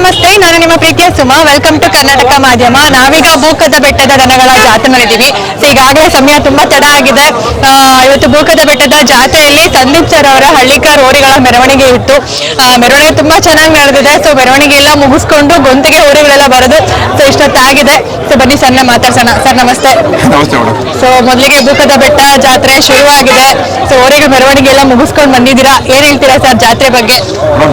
ನಮಸ್ತೆ ನಾನು ನಿಮ್ಮ ಪ್ರೀತಿಯ ಸುಮಾ. ವೆಲ್ಕಮ್ ಟು ಕರ್ನಾಟಕ ಮಾಧ್ಯಮ. ನಾವೀಗ ಭೂಕದ ಬೆಟ್ಟದ ದನಗಳ ಜಾತ್ರೆನಲ್ಲಿದ್ದೀವಿ ಸೊ ಈಗಾಗಲೇ ಸಮಯ ತುಂಬಾ ತಡ ಆಗಿದೆ. ಆ, ಇವತ್ತು ಭೂಕದ ಬೆಟ್ಟದ ಜಾತ್ರೆಯಲ್ಲಿ ಸಂದೀಪ್ ಸರ್ ಅವರ ಹಳ್ಳಿಕಾರ್ ಓರಿಗಳ ಮೆರವಣಿಗೆ ಇತ್ತು. ಆ, ಮೆರವಣಿಗೆ ತುಂಬಾ ಚೆನ್ನಾಗಿ ನಡೆದಿದೆ. ಸೊ ಮೆರವಣಿಗೆ ಎಲ್ಲ ಮುಗಿಸ್ಕೊಂಡು ಗೊಂತಿಗೆ ಓರಿಗಳೆಲ್ಲ ಬರೋದು ಸೊ ಇಷ್ಟೊತ್ತಾಗಿದೆ. ಸೊ ಬನ್ನಿ ಸರ್ನ ಮಾತಾಡ್ಸೋಣ. ಸರ್ ನಮಸ್ತೆ. ಸೊ ಮೊದಲಿಗೆ ಭೂಕದ ಬೆಟ್ಟ ಜಾತ್ರೆ ಶುರುವಾಗಿದೆ. ಸೊ ಓರಿಗಳ ಮೆರವಣಿಗೆ ಎಲ್ಲ ಮುಗಿಸ್ಕೊಂಡು ಬಂದಿದ್ದೀರಾ? ಏನ್ ಹೇಳ್ತೀರಾ ಸರ್ ಜಾತ್ರೆ ಬಗ್ಗೆ?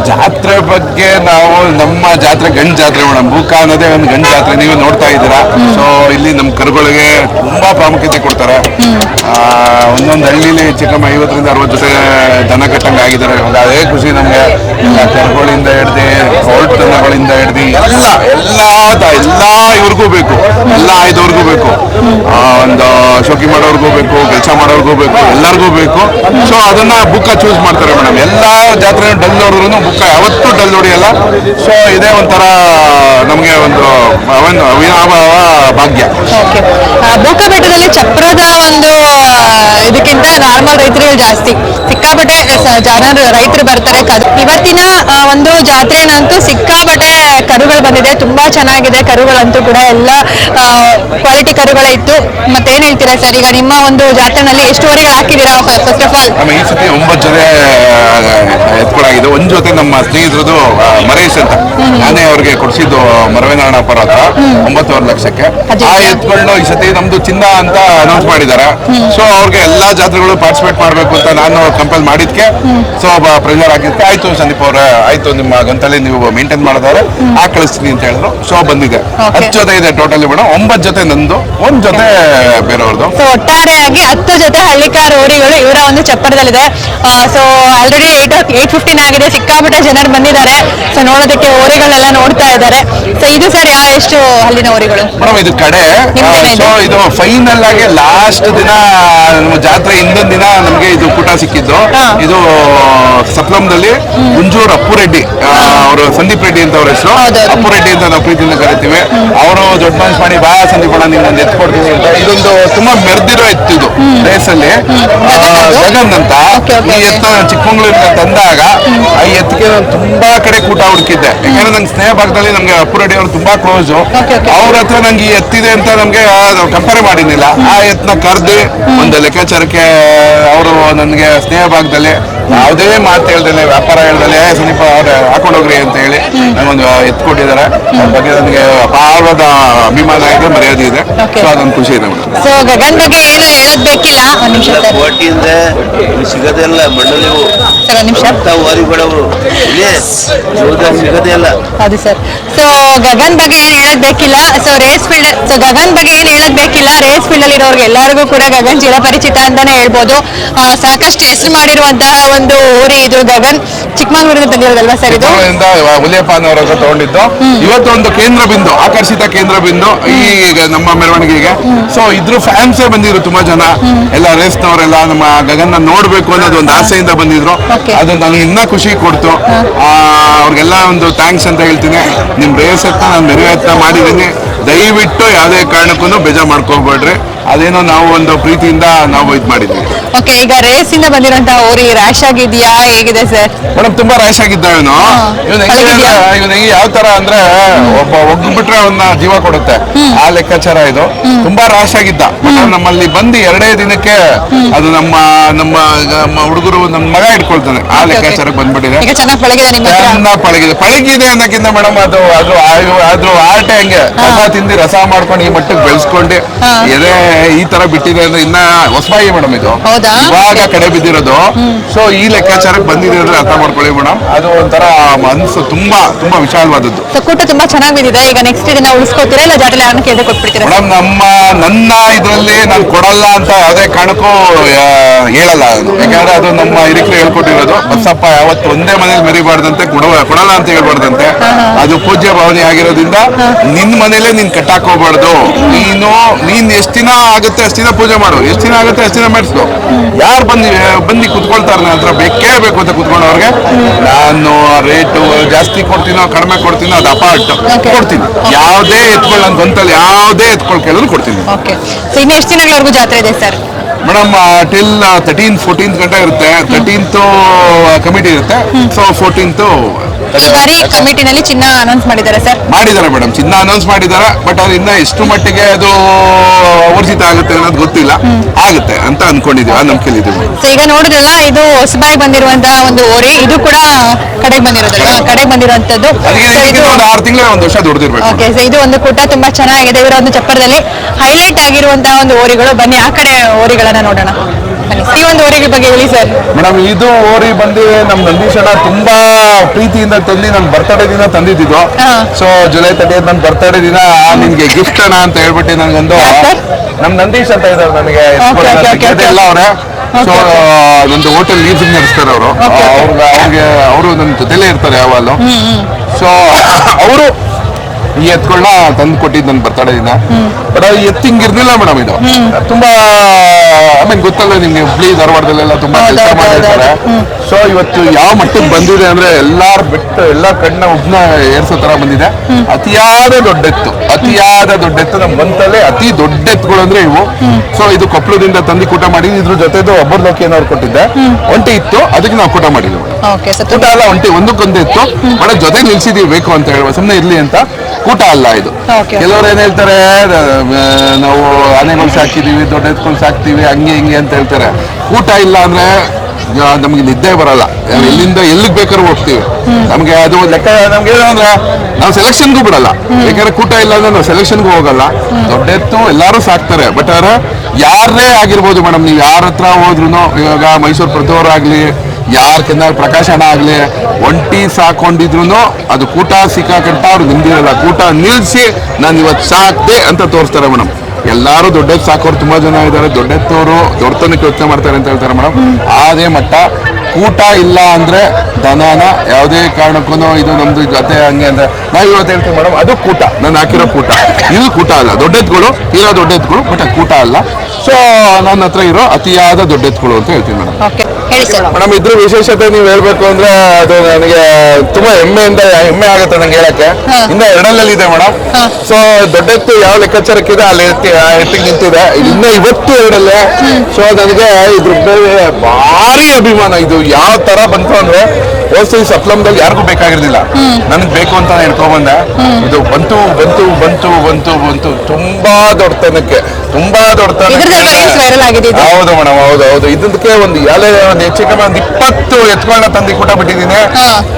ಜಾತ್ರೆ ಬಗ್ಗೆ ನಾವು ನಮ್ಮ ಜಾತ್ರೆ ಗಂಡ್ ಜಾತ್ರೆ ಮೇಡಮ್ ಭೂಕ ಅನ್ನೋದೇ ಒಂದು ಗಂಡ್ ಜಾತ್ರೆ ನೀವು ನೋಡ್ತಾ ಇದ್ದೀರಾ? ಸೊ ಇಲ್ಲಿ ನಮ್ಮ ಕರುಗಳಿಗೆ ತುಂಬಾ ಪ್ರಾಮುಖ್ಯತೆ ಕೊಡ್ತಾರೆ. ಒಂದೊಂದು ಹಳ್ಳಿಲಿ ಚಿಕ್ಕಮ್ಮ ಐವತ್ತರಿಂದ ಅರವತ್ತು ಜೊತೆ ದನ ಕಟ್ಟಂಗೆ ಆಗಿದ್ದಾರೆ. ಅದೇ ಖುಷಿ ನಮಗೆ. ಕರುಗಳಿಂದ ಹಿಡ್ದು ಹೊಲ್ಟ್ ದನಗಳಿಂದ ಹಿಡ್ದು ಎಲ್ಲ ಎಲ್ಲ ಎಲ್ಲಾ ಎಲ್ಲ ಇವ್ರಿಗೂ ಬೇಕು. ಎಲ್ಲ ಆಯ್ದವ್ರಿಗೂ ಬೇಕು. ಆ, ಒಂದು ಶೋಕಿ ಮಾಡೋರ್ಗೂ ಬೇಕು ಕೆಲಸ ಮಾಡೋರ್ಗೂ ಬೇಕು ಎಲ್ಲರಿಗೂ ಬೇಕು. ಸೊ ಅದನ್ನ ಬುಕ್ಕ ಚೂಸ್ ಮಾಡ್ತಾರೆ ಮೇಡಮ್ ಎಲ್ಲ ಜಾತ್ರೆ ಡಲ್ ನೋಡಿದ್ರು ಬುಕ್ಕ ಯಾವತ್ತೂ ಡಲ್ ನೋಡಿಯಲ್ಲ ಸೊ ಇದೇ ಒಂಥರ ನಮಗೆ ಒಂದು ಒಂದು ಭಾಗ್ಯ. ಓಕೆ. ಬೂಕ ಬೆಟ್ಟದಲ್ಲಿ ಚಪ್ರದ ಒಂದು ಇದಕ್ಕಿಂತ ನಾರ್ಮಲ್ ರೈತರುಗಳು ಜಾಸ್ತಿ. ಸಿಕ್ಕಾಪಟ್ಟೆ ಸ- ಜನರು ರೈತರು ಬರ್ತಾರೆ. ಕದ ಇವತ್ತಿನ ಆ, ಒಂದು ಜಾತ್ರೆನಂತೂ ಸಿಕ್ಕಾಪಟ್ಟೆ ಕರುಗಳು ಬಂದಿದೆ. ತುಂಬಾ ಚೆನ್ನಾಗಿದೆ ಕರುಗಳಂತೂ ಕೂಡ. ಎಲ್ಲ ಕ್ವಾಲಿಟಿ ಕರುಗಳೇ ಇತ್ತು. ಮತ್ತೇನ್ ಹೇಳ್ತೀರಾ ಸರ್? ಈಗ ನಿಮ್ಮ ಒಂದು ಜಾತ್ರೆನಲ್ಲಿ ಎಷ್ಟು ಎಷ್ಟುವರೆಗೆ ಹಾಕಿದ್ದೀರಾ ಫಸ್ಟ್ ಆಫ್ ಆಲ್ ನಮ್ಮ ಈ ಸತಿ ಒಂಬತ್ತು ಜೊತೆ ಎತ್ಕೊಳಾಗಿದೆ. ಒಂದ್ ಜೊತೆ ನಮ್ಮ ಸ್ನೇಹಿತರದು ಆ, ಮರೇಶ್ ಅಂತ. ನಾನೇ ಅವ್ರಿಗೆ ಕೊಡಿಸಿದ್ದು ಮರವೇನಾರಾಯಣ ಪರ್ವತ ಒಂಬತ್ತುವರೆ ಲಕ್ಷಕ್ಕೆ. ಆ ಎತ್ಕೊಂಡು ಈ ಸತಿ ನಮ್ದು ಚಿನ್ನ ಅಂತ ಅನೌನ್ಸ್ ಮಾಡಿದ್ದಾರೆ. ಸೊ ಅವ್ರಿಗೆ ಎಲ್ಲಾ ಜಾತ್ರೆಗಳು ಪಾರ್ಟಿಸಿಪೇಟ್ ಮಾಡ್ಬೇಕು ಅಂತ ನಾನು ಕಂಪಲ್ ಮಾಡಿದ್ಕೆ. ಸೊ ಪ್ರೆಷರ್ ಆಗಿದ್ಕೆ. ಆಯ್ತು ಸಂದೀಪ್ ಅವ್ರ ಆಯ್ತು ನಿಮ್ಮ ಗಂತಲ್ಲಿ ನೀವು ಮೇಂಟೈನ್ ಮಾಡಿದಾರೆ ಆ ಕಳಿಸ್ತೀನಿ ಅಂತ ಹೇಳಿದ್ರು. ಸೊ ಬಂದಿದೆ. ಹತ್ತು ಜೊತೆ ಇದೆ ಟೋಟಲಿ ಮೇಡಮ್ ಒಂಬತ್ತು ಜೊತೆ ನಂದು ಒಂದ್ ಜೊತೆ ಬೇರೆಯವ್ರದ್ದು ಸೊ ಒಟ್ಟಾರೆಯಾಗಿ ಹತ್ತು ಜೊತೆ ಹಳ್ಳಿಕಾರ್ ಓರಿಗಳು ಇವರ ಒಂದು ಚಪ್ಪರದಲ್ಲಿದೆ. So already eight eight fifteen ಆಗಿದೆ. ಸಿಕ್ಕಾಪಟ್ಟೆ ಜನರು ಬಂದಿದ್ದಾರೆ. ಸೊ ನೋಡೋದಕ್ಕೆ ಓರಿಗಳನ್ನೆಲ್ಲ ನೋಡ್ತಾ ಇದ್ದಾರೆ. ಸೊ ಇದು ಸರ್ ಯಾವ ಎಷ್ಟು ಅಲ್ಲಿನ ಊರುಗಳು? ಮೇಡಮ್ ಇದು ಕಡೆ. ನಿಮ್ದೇನಾ ಇದು? ಸೊ ಇದು? ಫೈನಲ್ ಆಗಿ ಲಾಸ್ಟ್ ದಿನ ನಮ್ಮ ಜಾತ್ರೆ ಹಿಂದಿನ ದಿನ ನಮಗೆ ಇದು ಕೂಟ ಸಿಕ್ಕಿದ್ದು. ಹಾ. ಇದು ಸಪ್ಲಂದಲ್ಲಿ ಅಪ್ಪು ರೆಡ್ಡಿ ಅವರು ಸಂದೀಪ್ ರೆಡ್ಡಿ ಅಂತ ಅವ್ರ ಹೆಸರು. ಅಪ್ಪು ರೆಡ್ಡಿ ಅಂತ ನಾವು ಪ್ರೀತಿಯಿಂದ ಕರಿತೀವಿ. ಅವರು ದೊಡ್ಡ ಮನ್ಸ್ ಮಾಡಿ ಬಾ ಸಂದೀಪ್ ಅಣ್ಣ ನಿನ್ನೊಂದು ಎತ್ಕೊಡ್ತೀನಿ ಅಂತ. ಇದೊಂದು ತುಂಬಾ ಮೆರೆದಿರೋ ಎತ್ತು ಇದು ಅಲ್ಲಿ. ಜಗನ್ ಅಂತ. Okay, okay, ಈ okay. ಎತ್ತ ಚಿಕ್ಕಮಂಗ್ಳೂರಿಂದ ತಂದಾಗ ಆ ಎತ್ತಿಗೆ ನಾನು ತುಂಬಾ ಕಡೆ ಕೂಟ ಹುಡುಕಿದ್ದೆ. ಯಾಕಂದ್ರೆ ನಂಗೆ ಸ್ನೇಹ ಭಾಗದಲ್ಲಿ ನಮ್ಗೆ ಅಪ್ಪುರೆಡ್ಡಿ ಅವರು ತುಂಬಾ ಕ್ಲೋಸ್. ಅವ್ರ ಹತ್ರ ನಂಗೆ ಈ ಎತ್ತಿದೆ ಅಂತ ನಮ್ಗೆ ಕಂಪೇರ್ ಮಾಡಿರ್ಲಿಲ್ಲ. ಆ ಎತ್ನ ಕರೆದು ಒಂದು ಲೆಕ್ಕಾಚಾರಕ್ಕೆ ಅವರು ನನಗೆ ಸ್ನೇಹ ಭಾಗದಲ್ಲಿ ಯಾವುದೇ ಮಾತು ಹೇಳ್ದಲೆ ವ್ಯಾಪಾರ ಹೇಳ್ದಲೆ "ಏ, ಅವ್ರ ಹಾಕೊಂಡೋಗ್ರಿ ಅಂತ ಹೇಳಿ ನನಗೊಂದು ಎತ್ತು ಕೊಟ್ಟಿದ್ದಾರೆ. ಅದ್ರ ಬಗ್ಗೆ ನನಗೆ ಅಪಾರವಾದ ಅಭಿಮಾನ ಇದೆ ಮರ್ಯಾದೆ ಇದೆ. ಸೊ ಅದೊಂದು ಖುಷಿ ಇದೆ ಮೇಡಮ್. ಸೊ ಗಗನ್ ಬಗ್ಗೆ ಏನು ಹೇಳೋದ್ ಬೇಕಿಲ್ಲ? ಒಂದ್ ನಿಮಿಷ ಸರ್. ಕೋಟಿಯಿಂದ ಸಿಗದೇ ಇಲ್ಲ ಮಣ್ಣಲ್ಲಿ ಸರ್ ಒಂದ್ ನಿಮಿಷ. ಅಂತ ಓದಿಬಿಡವರು ಇಲ್ಲೇ ಸೌದ ಸಿಗದೇ ಇಲ್ಲ. ಹೌದು ಸರ್. ಸೊ ಗಗನ್ ಬಗ್ಗೆ ಏನು ಹೇಳಕ್ ಬೇಕಿಲ್ಲ? So race field so Gagan ಬಗ್ಗೆ ಏನು ಹೇಳಕ್ ಬೇಕಿಲ್ಲ? ರೇಸ್ ಫೀಲ್ಡ್ ಅಲ್ಲಿ ಇರೋರ್ಗೆ ಎಲ್ಲರಿಗೂ ಕೂಡ ಗಗನ್ ಚಿರಪರಿಚಿತ ಅಂತಾನೆ ಹೇಳ್ಬೋದು. ಸಾಕಷ್ಟು ಹೆಸರು ಮಾಡಿರುವಂತಹ ಒಂದು ಊರಿ ಇದು ಗಗನ್. ಚಿಕ್ಕಮಂಗ್ಳೂರಿಂದ ಬಂದಿರೋದಲ್ವಾ ಸರ್ ಇದು? ತಗೊಂಡಿದ್ದು. ಇವತ್ತು ಒಂದು ಕೇಂದ್ರ ಬಿಂದು ಆಕರ್ಷಿತ ಕೇಂದ್ರ ಬಿಂದು ಈ ಈಗ ನಮ್ಮ ಮೆರವಣಿಗೆಗೆ ಸೊ ಇದ್ರ ಫ್ಯಾನ್ಸ್ ಬಂದಿದ್ರು ತುಂಬಾ ಜನ. ಎಲ್ಲ ರೇಸ್ನವರೆಲ್ಲ ನಮ್ಮ ಗಗನ್ ನೋಡ್ಬೇಕು ಅನ್ನೋದು ಒಂದು ಆಸೆಯಿಂದ ಬಂದಿದ್ರು. ಅದು ನನಗೆ ಇನ್ನ ಖುಷಿ ಕೊಡ್ತು. ಆ, ಅವ್ರಿಗೆಲ್ಲ ಒಂದು ಥ್ಯಾಂಕ್ಸ್ ಅಂತ ಹೇಳ್ತೀನಿ. ನಿಮ್ಮ ಬೇಸತ್ತ ನಾನು ಮೆರವೇತ್ನ ಮಾಡಿದ್ದೀನಿ. ದಯವಿಟ್ಟು ಯಾವುದೇ ಕಾರಣಕ್ಕೂ ಬೇಜಾರು ಮಾಡ್ಕೋಬೇಡ್ರಿ. ಅದೇನೋ ನಾವು ಒಂದು ಪ್ರೀತಿಯಿಂದ ನಾವು ಇದು ಮಾಡಿದ್ವಿ. ಓಕೆ ಈಗ ರೇಸ್ ಇಂದ ಬಂದಿರೋಂತ ಓರಿ ರ್ಯಾಶ್ ಆಗಿದ್ಯಾ? ಹೇಗಿದೆ ಸರ್? ಮೇಡಮ್ ತುಂಬಾ ರ್ಯಾಶ್ ಆಗಿದ್ದ ಇವನು? ಇವನ್ ಹೆಂಗೆ ಪಳಗಿದ್ಯಾ? ಹೆಂಗೆ ಯಾವ ತರ ಅಂದ್ರೆ ಒಬ್ಬ ಒಗ್ಬಿಟ್ರೆ ಅವನ್ನ ಜೀವ ಕೊಡುತ್ತೆ. ಆ ಲೆಕ್ಕಾಚಾರ ಇದು. ತುಂಬಾ ರ್ಯಾಶ್ ಆಗಿದ್ದ. ನಮ್ಮಲ್ಲಿ ಬಂದು ಎರಡೇ ದಿನಕ್ಕೆ ಅದು ನಮ್ಮ ನಮ್ಮ ಹುಡುಗರು ನಮ್ಮ ಮಗ ಇಟ್ಕೊಳ್ತಾನೆ. ಆ. ಲೆಕ್ಕಾಚಾರಕ್ಕೆ ಬಂದ್ಬಿಟ್ಟಿದೆ. ಚೆನ್ನಾಗಿ ಪಳಗಿದೆ ಪಳಗಿದೆ. ಪಳಗಿದೆ ಅನ್ನೋಕ್ಕಿಂತ ಮೇಡಮ್ ಅದು ಅದು ಅದ್ರ ಆಟ ಹಂಗೆ? ರಸ ತಿಂದು ರಸ ಮಾಡ್ಕೊಂಡು ಈ ಮಟ್ಟಕ್ಕೆ ಬೆಳೆಸ್ಕೊಂಡು. ಎದೆ ಈ ತರ ಬಿಟ್ಟಿದೆ ಅಂದ್ರೆ ಇನ್ನ ಹೊಸಬಾಯಿ ಮೇಡಮ್ ಇದು? ಇವಾಗ ಕಡೆ ಬಿದ್ದಿರೋದು. ಸೊ ಈ ಲೆಕ್ಕಾಚಾರಕ್ಕೆ ಬಂದಿದೆ ಅಂದ್ರೆ ಅರ್ಥ ಮಾಡ್ಕೊಳ್ಳಿ ಮೇಡಮ್. ಅದು ಒಂಥರ ಮನಸ್ಸು ತುಂಬಾ ತುಂಬಾ ವಿಶಾಲವಾದದ್ದು. ಕೂಟ ತುಂಬಾ ಚೆನ್ನಾಗಿ ಬಿದ್ದಿದೆ. ಈಗ ನೆಕ್ಸ್ಟ್ ಇದನ್ನ ಉಳಿಸ್ಕೋತೀರಾ ಇಲ್ಲ ಜಾತ್ರೆ ಯಾರನ್ನ ಕೇಳಿ ಕೊಟ್ಬಿಡ್ತೀರಾ? ಮೇಡಮ್ ನಮ್ಮ ನನ್ನ ಇದರಲ್ಲಿ ನಾನು ಕೊಡಲ್ಲ ಅಂತ ಯಾವುದೇ ಕಾರಣಕ್ಕೂ ಹೇಳಲ್ಲ ಅದು ಯಾಕಂದ್ರೆ ಅದು ನಮ್ಮ ಹಿರಿಕರು ಹೇಳ್ಕೊಟ್ಟಿರೋದು. ಬಸಪ್ಪ ಯಾವತ್ತು ಒಂದೇ ಮನೇಲಿ ಮರಿಬಾರ್ದಂತೆ ಕೊಡುವ ಕೊಡಲ್ಲ ಅಂತ ಹೇಳ್ಬಾರ್ದಂತೆ. ಅದು ಪೂಜ್ಯ ಭಾವನೆ ಆಗಿರೋದ್ರಿಂದ ನಿನ್ ಮನೇಲೆ ನೀನ್ ಕಟ್ಟಾಕ್ ಹೋಗ್ಬಾರ್ದು. ನೀನು ನೀನ್ ಎಷ್ಟ್ ದಿನ ಆಗುತ್ತೆ ಅಷ್ಟಿನ ದಿನ ಪೂಜೆ ಮಾಡು. ಎಷ್ಟ್ ದಿನ ಆಗುತ್ತೆ ಅಷ್ಟಿನ ದಿನ ಮಾಡಿಸ್ಕೊ. ಯಾರು ಬಂದು ಬಂದು ಕುತ್ಕೊಳ್ತಾರೆ ನನ್ನ ಹತ್ರ? ಬೇಕೇ ಬೇಕು ಅಂತ ಕುತ್ಕೊಂಡವ್ರಿಗೆ. ನಾನು ರೇಟು ಜಾಸ್ತಿ ಕೊಡ್ತೀನೋ ಕಡಿಮೆ ಕೊಡ್ತೀನೋ ಅದು ಅಪಾರ್ಟ್. ಕೊಡ್ತೀನಿ. ಯಾವುದೇ ಎತ್ಕೊಳ್ಳೋ ಗೊಂತಲ್ಲಿ ಯಾವುದೇ ಎತ್ಕೊಳ್ ಕೇಳಿದ್ರು ಕೊಡ್ತೀನಿ. ಓಕೆ ಸೊ ಇನ್ನು ಎಷ್ಟು ದಿನಗಳವರೆಗೂ ಜಾತ್ರೆ ಇದೆ sir madam till thirteen fourteen ಗಂಟೆ ಇರುತ್ತೆ. ತರ್ಟೀನ್ತ್ ಕಮಿಟಿ ಇರುತ್ತೆ. ಸೊ ಫೋರ್ಟೀನ್ತ್ ಈ ಬಾರಿ ಕಮಿಟಿನಲ್ಲಿ ಚಿನ್ನ ಅನೌನ್ಸ್ ಮಾಡಿದ್ದಾರೆ ಸರ್ ಮಾಡಿದ್ದಾರೆ ಮೇಡಮ್. ಚಿನ್ನ ಅನೌನ್ಸ್ ಮಾಡಿದ್ದಾರೆ ಬಟ್ ಅದು ಇನ್ನ ಎಷ್ಟು ಮಟ್ಟಿಗೆ ಅದು ಊರ್ಜಿತ ಆಗುತ್ತೆ ಅನ್ನೋದು ಗೊತ್ತಿಲ್ಲ. ಆಗುತ್ತೆ ಅಂತ ಅನ್ಕೊಂಡಿದೀವಿ ಆ ನಂಬಿಕೆಲಿದ್ದೀವಿ ಸೊ ಈಗ ನೋಡಿದ್ರಲ್ಲ ಇದು ಹೊಸಬಾಗಿ ಬಂದಿರುವಂತ ಒಂದು ಓರಿ ಇದು ಕೂಡ ಕಡೆಗೆ ಬಂದಿರೋದಲ್ಲ ಕಡೆಗೆ ಬಂದಿರುವಂತದ್ದು ಇದು ಒಂದು ಆರು ತಿಂಗಳ ಒಂದು ವರ್ಷ ದುಡ್ದಿರ್ಬೇಕು. ಓಕೆ ಸೊ ಇದು ಒಂದು ಕೂಟ ತುಂಬಾ ಚೆನ್ನಾಗಿದೆ. ಇವರ ಒಂದು ಚಪ್ಪರದಲ್ಲಿ ಹೈಲೈಟ್ ಆಗಿರುವಂತಹ ಒಂದು ಓರಿಗಳು ಬನ್ನಿ ಆ ಕಡೆ ಓರಿಗಳನ್ನ ನೋಡೋಣ ಬನ್ನಿ. ಈ ಒಂದು ಓರಿಗಳ ಬಗ್ಗೆ ಹೇಳಿ ಸರ್. ಮೇಡಮ್ ಇದು ಓರಿ ಬಂದು ನಮ್ ನಂದೀಶಣ್ಣ ತುಂಬಾ ಪ್ರೀತಿಯಿಂದ ತಂದು ನನ್ನ ಬರ್ತಡೇ ದಿನ ತಂದಿದ್ದು. ಸೊ ಜುಲೈ ತರ್ಟಿ ನನ್ನ ಬರ್ತಡೇ ದಿನ ನಿಮ್ಗೆ ಗಿಫ್ಟ್ ಅಣ್ಣ ಅಂತ ಹೇಳ್ಬಿಟ್ಟು ನನಗೊಂದು? ನಮ್ ನಂದೀಶ್ ಅಂತ ಇದ್ದಾರೆ ನನಗೆ. ಎಲ್ಲ ಅವರೇ. ಸೊ ನಂದು ಹೋಟೆಲ್ ಲೀಸಿಂಗ್ ನಡೆಸ್ತಾರೆ ಅವರು. ಅವ್ರಿಗೆ ಅವರು ನನ್ನ ಜೊತೆಲೇ ಇರ್ತಾರೆ ಯಾವಾಗಲೂ. ಸೊ ಅವರು ಈ ಎತ್ಗಳನ್ನ ತಂದು ಕೊಟ್ಟಿದ್ದು ನನ್ನ ಬರ್ತಡೇ ದಿನ ಬಟ್ ಅದು ಎತ್ತಿಂಗಿರ್ಲಿಲ್ಲ ಮೇಡಮ್ ಇದು. ತುಂಬಾ ಐ ಮೀನ್ ಗೊತ್ತಲ್ಲ ನಿಮ್ಗೆ ಹುಬ್ಳಿ ಧಾರವಾಡದಲ್ಲೆಲ್ಲ ತುಂಬಾ ಕೆಲಸ ಮಾಡಿರ್ತಾರೆ. ಸೊ ಇವತ್ತು ಯಾವ ಮಟ್ಟಕ್ಕೆ ಬಂದಿದೆ ಅಂದ್ರೆ ಎಲ್ಲಾರು ಬೆಟ್ಟ ಎಲ್ಲಾ ಕಣ್ಣ ಉಗ್ನ ಏರ್ಸೋ ತರ ಬಂದಿದೆ. ಅತಿಯಾದ ದೊಡ್ಡೆತ್ತು ಅತಿಯಾದ ದೊಡ್ಡೆತ್ತು ನಮ್ ಬಂತಲ್ಲೇ ಅತಿ ದೊಡ್ಡ ಎತ್ತುಗಳು ಅಂದ್ರೆ ಇವು. ಸೊ ಇದು ಕೊಪ್ಪಳದಿಂದ ತಂದು ಕೂಟ ಮಾಡಿ ಇದ್ರ ಜೊತೆದು ಒಬ್ಬರ ಲೋಕಿ ಏನಾದ್ರು ಕೊಟ್ಟಿದ್ದೆ ಒಂಟಿ ಇತ್ತು ಅದಕ್ಕೆ ನಾವು ಕೂಟ ಮಾಡಿದ್ವಿ. ಕೂಟ ಅಲ್ಲ ಒಂಟಿ ಒಂದಕ್ಕೊಂದೇ ಇತ್ತು. ಬಟ್ ಜೊತೆ ನಿಲ್ಸಿದೀವಿ ಬೇಕು ಅಂತ ಹೇಳುವ ಸುಮ್ಮನೆ ಇರ್ಲಿ ಅಂತ. ಕೂಟ ಅಲ್ಲ ಇದು. ಕೆಲವರು ಏನ್ ಹೇಳ್ತಾರೆ ನಾವು ಆನೆಗಳು ಸಾಕಿದೀವಿ ದೊಡ್ಡ ಎತ್ಕೊಂಡು ಸಾಕ್ತಿವಿ ಹಂಗೆ ಹಿಂಗೆ ಅಂತ ಹೇಳ್ತಾರೆ. ಕೂಟ ಇಲ್ಲ ಅಂದ್ರೆ ನಮ್ಗೆ ನಿದ್ದೆ ಬರಲ್ಲ. ಎಲ್ಲಿಂದ ಎಲ್ಲಿಗೆ ಬೇಕಾದ್ರೂ ಹೋಗ್ತೀವಿ. ನಮ್ಗೆ ಅದು ಲೆಕ್ಕ ನಮ್ಗೆ ಏನಂದ್ರೆ ನಾವು ಸೆಲೆಕ್ಷನ್ಗೂ ಬಿಡಲ್ಲ. ಯಾಕಂದ್ರೆ ಕೂಟ ಇಲ್ಲ ಅಂದ್ರೆ ನಾವು ಸೆಲೆಕ್ಷನ್ಗೂ ಹೋಗಲ್ಲ. ದೊಡ್ಡ ಎತ್ತು ಎಲ್ಲಾರು ಸಾಕ್ತಾರೆ. ಬಟ್ ಆದ್ರೆ ಯಾರೇ ಆಗಿರ್ಬೋದು ಮೇಡಮ್ ನೀವು ಯಾರ ಹತ್ರ ಹೋದ್ರು ಇವಾಗ ಮೈಸೂರು ಪ್ರತಿಯವರಾಗ್ಲಿ ಯಾರ ಕೆನ್ನಾರ್ ಪ್ರಕಾಶನ ಆಗ್ಲಿ, ಒಂಟಿ ಸಾಕೊಂಡಿದ್ರು ಅದು ಕೂಟ ಸಿಕ್ಕಾಕಂತ ಅವ್ರು ನಿಂದಿರಲ್ಲ. ಕೂಟ ನಿಲ್ಸಿ ನಾನು ಇವತ್ತು ಸಾಕ್ದೆ ಅಂತ ತೋರಿಸ್ತಾರೆ ಮೇಡಮ್. ಎಲ್ಲರೂ ದೊಡ್ಡದ್ ಸಾಕೋರು ತುಂಬಾ ಜನ ಇದ್ದಾರೆ ದೊಡ್ಡೆತ್ತವರು ದೊಡ್ಡತನಕ್ಕೆ ಯೋಚನೆ ಮಾಡ್ತಾರೆ ಅಂತ ಹೇಳ್ತಾರೆ ಮೇಡಮ್. ಅದೇ ಮಟ್ಟ ಕೂಟ ಇಲ್ಲ ಅಂದ್ರೆ ದನನ ಯಾವುದೇ ಕಾರಣಕ್ಕೂ ಇದು ನಮ್ದು ಜೊತೆ ಹಂಗೆ ಅಂದ್ರೆ ನಾವು ಇವತ್ತು ಹೇಳ್ತೀವಿ ಮೇಡಮ್, ಅದು ಕೂಟ. ನಾನು ಹಾಕಿರೋ ಕೂಟ. ಇದು ಕೂಟ ಅಲ್ಲ. ದೊಡ್ಡೆತ್ಗಳು, ಇರೋ ದೊಡ್ಡೆತ್ಗಳು ಬಟ್ ಕೂಟ ಅಲ್ಲ. ಸೊ ನನ್ನ ಹತ್ರ ಇರೋ ಅತಿಯಾದ ದೊಡ್ಡೆತ್ಗಳು ಅಂತ ಹೇಳ್ತೀನಿ ಮೇಡಮ್. ಹೇಳಿ ಸರ್ ಮೇಡಮ್ ಇದ್ರ ವಿಶೇಷತೆ ನೀವು ಹೇಳ್ಬೇಕು ಅಂದ್ರೆ ಅದು ನನಗೆ ತುಂಬಾ ಹೆಮ್ಮೆಯಿಂದ ಹೆಮ್ಮೆ ಆಗುತ್ತೆ ನಂಗೆ ಹೇಳಕ್ಕೆ. ಇನ್ನ ಎರಡಲ್ಲಿ ಇದೆ ಮೇಡಮ್. ಸೊ ದೊಡ್ಡೆತ್ತು ಯಾವ ಲೆಕ್ಕಾಚಾರಕ್ಕಿದೆ ಅಲ್ಲಿ ಎತ್ತಿಗೆ ನಿಂತಿದೆ. ಇನ್ನ ಇವತ್ತು ಎರಡಲ್ಲೇ. ಸೊ ನನಗೆ ಇದ್ರ ಮೇಲೆ ಭಾರಿ ಅಭಿಮಾನ. ಇದು ಯಾವ ತರ ಬಂತು ಅಂದ್ರೆ ಹೋಸಿ ಸಪ್ಲಮ್ದಲ್ಲಿ ಯಾರಿಗೂ ಬೇಕಾಗಿರ್ಲಿಲ್ಲ. ನನಗೆ ಬೇಕು ಅಂತ ಹೇಳ್ಕೊಂಬಂದೆ ಇದು ಬಂತು ಬಂತು ಬಂತು ಬಂತು ಬಂತು. ತುಂಬಾ ದೊಡ್ಡತನಕ್ಕೆ ತುಂಬಾ ದೊಡ್ಡತನ ಹೌದು ಮೇಡಮ್ ಹೌದು ಹೌದು. ಇದಕ್ಕೆ ಒಂದು ಎಲೆ ಒಂದು ಹೆಚ್ಚು ಕಮ್ಮಿ ಒಂದು ಇಪ್ಪತ್ತು ಎತ್ಗಳನ್ನ ತಂದು ಕೂಟ ಬಿಟ್ಟಿದ್ದೀನಿ.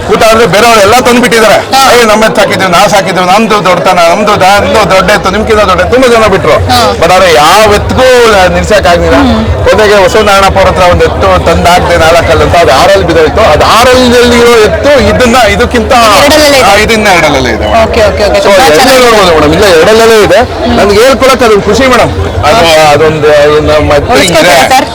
ಕೂಟ ಅಂದ್ರೆ ಬೇರೆಯವ್ರು ಎಲ್ಲ ತಂದು ಬಿಟ್ಟಿದ್ದಾರೆ ಅಯ್ಯೋ ನಮ್ಮ ಎತ್ತು ಸಾಕಿದ್ದೀವಿ ನಾ ಸಾಕಿದ್ವಿ ನಮ್ದು ದೊಡ್ಡತನ ನಮ್ದು ನಮ್ದು ದೊಡ್ಡ ಇತ್ತು ನಿಮ್ಗಿಂತ ದೊಡ್ಡ. ತುಂಬಾ ಜನ ಬಿಟ್ರು. ಬಟ್ ಆದ್ರೆ ಯಾವ ಎತ್ತಿಗೂ ನಿಲ್ಸಕ್ ಆಗ್ಲಿಲ್ಲ ಕೊನೆಗೆ ಹೊಸನಾರಾಯಣಪ್ಪ ಅವ್ರ ಹತ್ರ ಒಂದು ಎತ್ತು ತಂದಾಕ್ದೆ ನಾಲ್ಕಲ್ಲಿ ಅಂತ ಅದು ಆರಲ್ಲಿ ಬಿದ್ದೋಯ್ತು. ಅದು ಆರಲ್ಲಿ ಎತ್ತು ಇದನ್ನ ಇದಕ್ಕಿಂತ. ಆ, ಇದನ್ನ ಎರಡಲ್ಲೇ ಇದೆ madam okay okay okay so ತುಂಬಾ ಎರಡೇ ಚೆನ್ನಾಗಿದೆ. ನೋಡ್ಬೋದು ಮೇಡಮ್ ಇಲ್ಲ ಎರಡಲ್ಲೇ ಇದೆ. ನನ್ಗೆ ಹೇಳ್ಕೊಳಕ್ ಅದು ಖುಷಿ ಮೇಡಮ್ ಅದು ಅದೊಂದು ಉಳಿಸ್ಕೊಂತೀರಾ ಸರ್?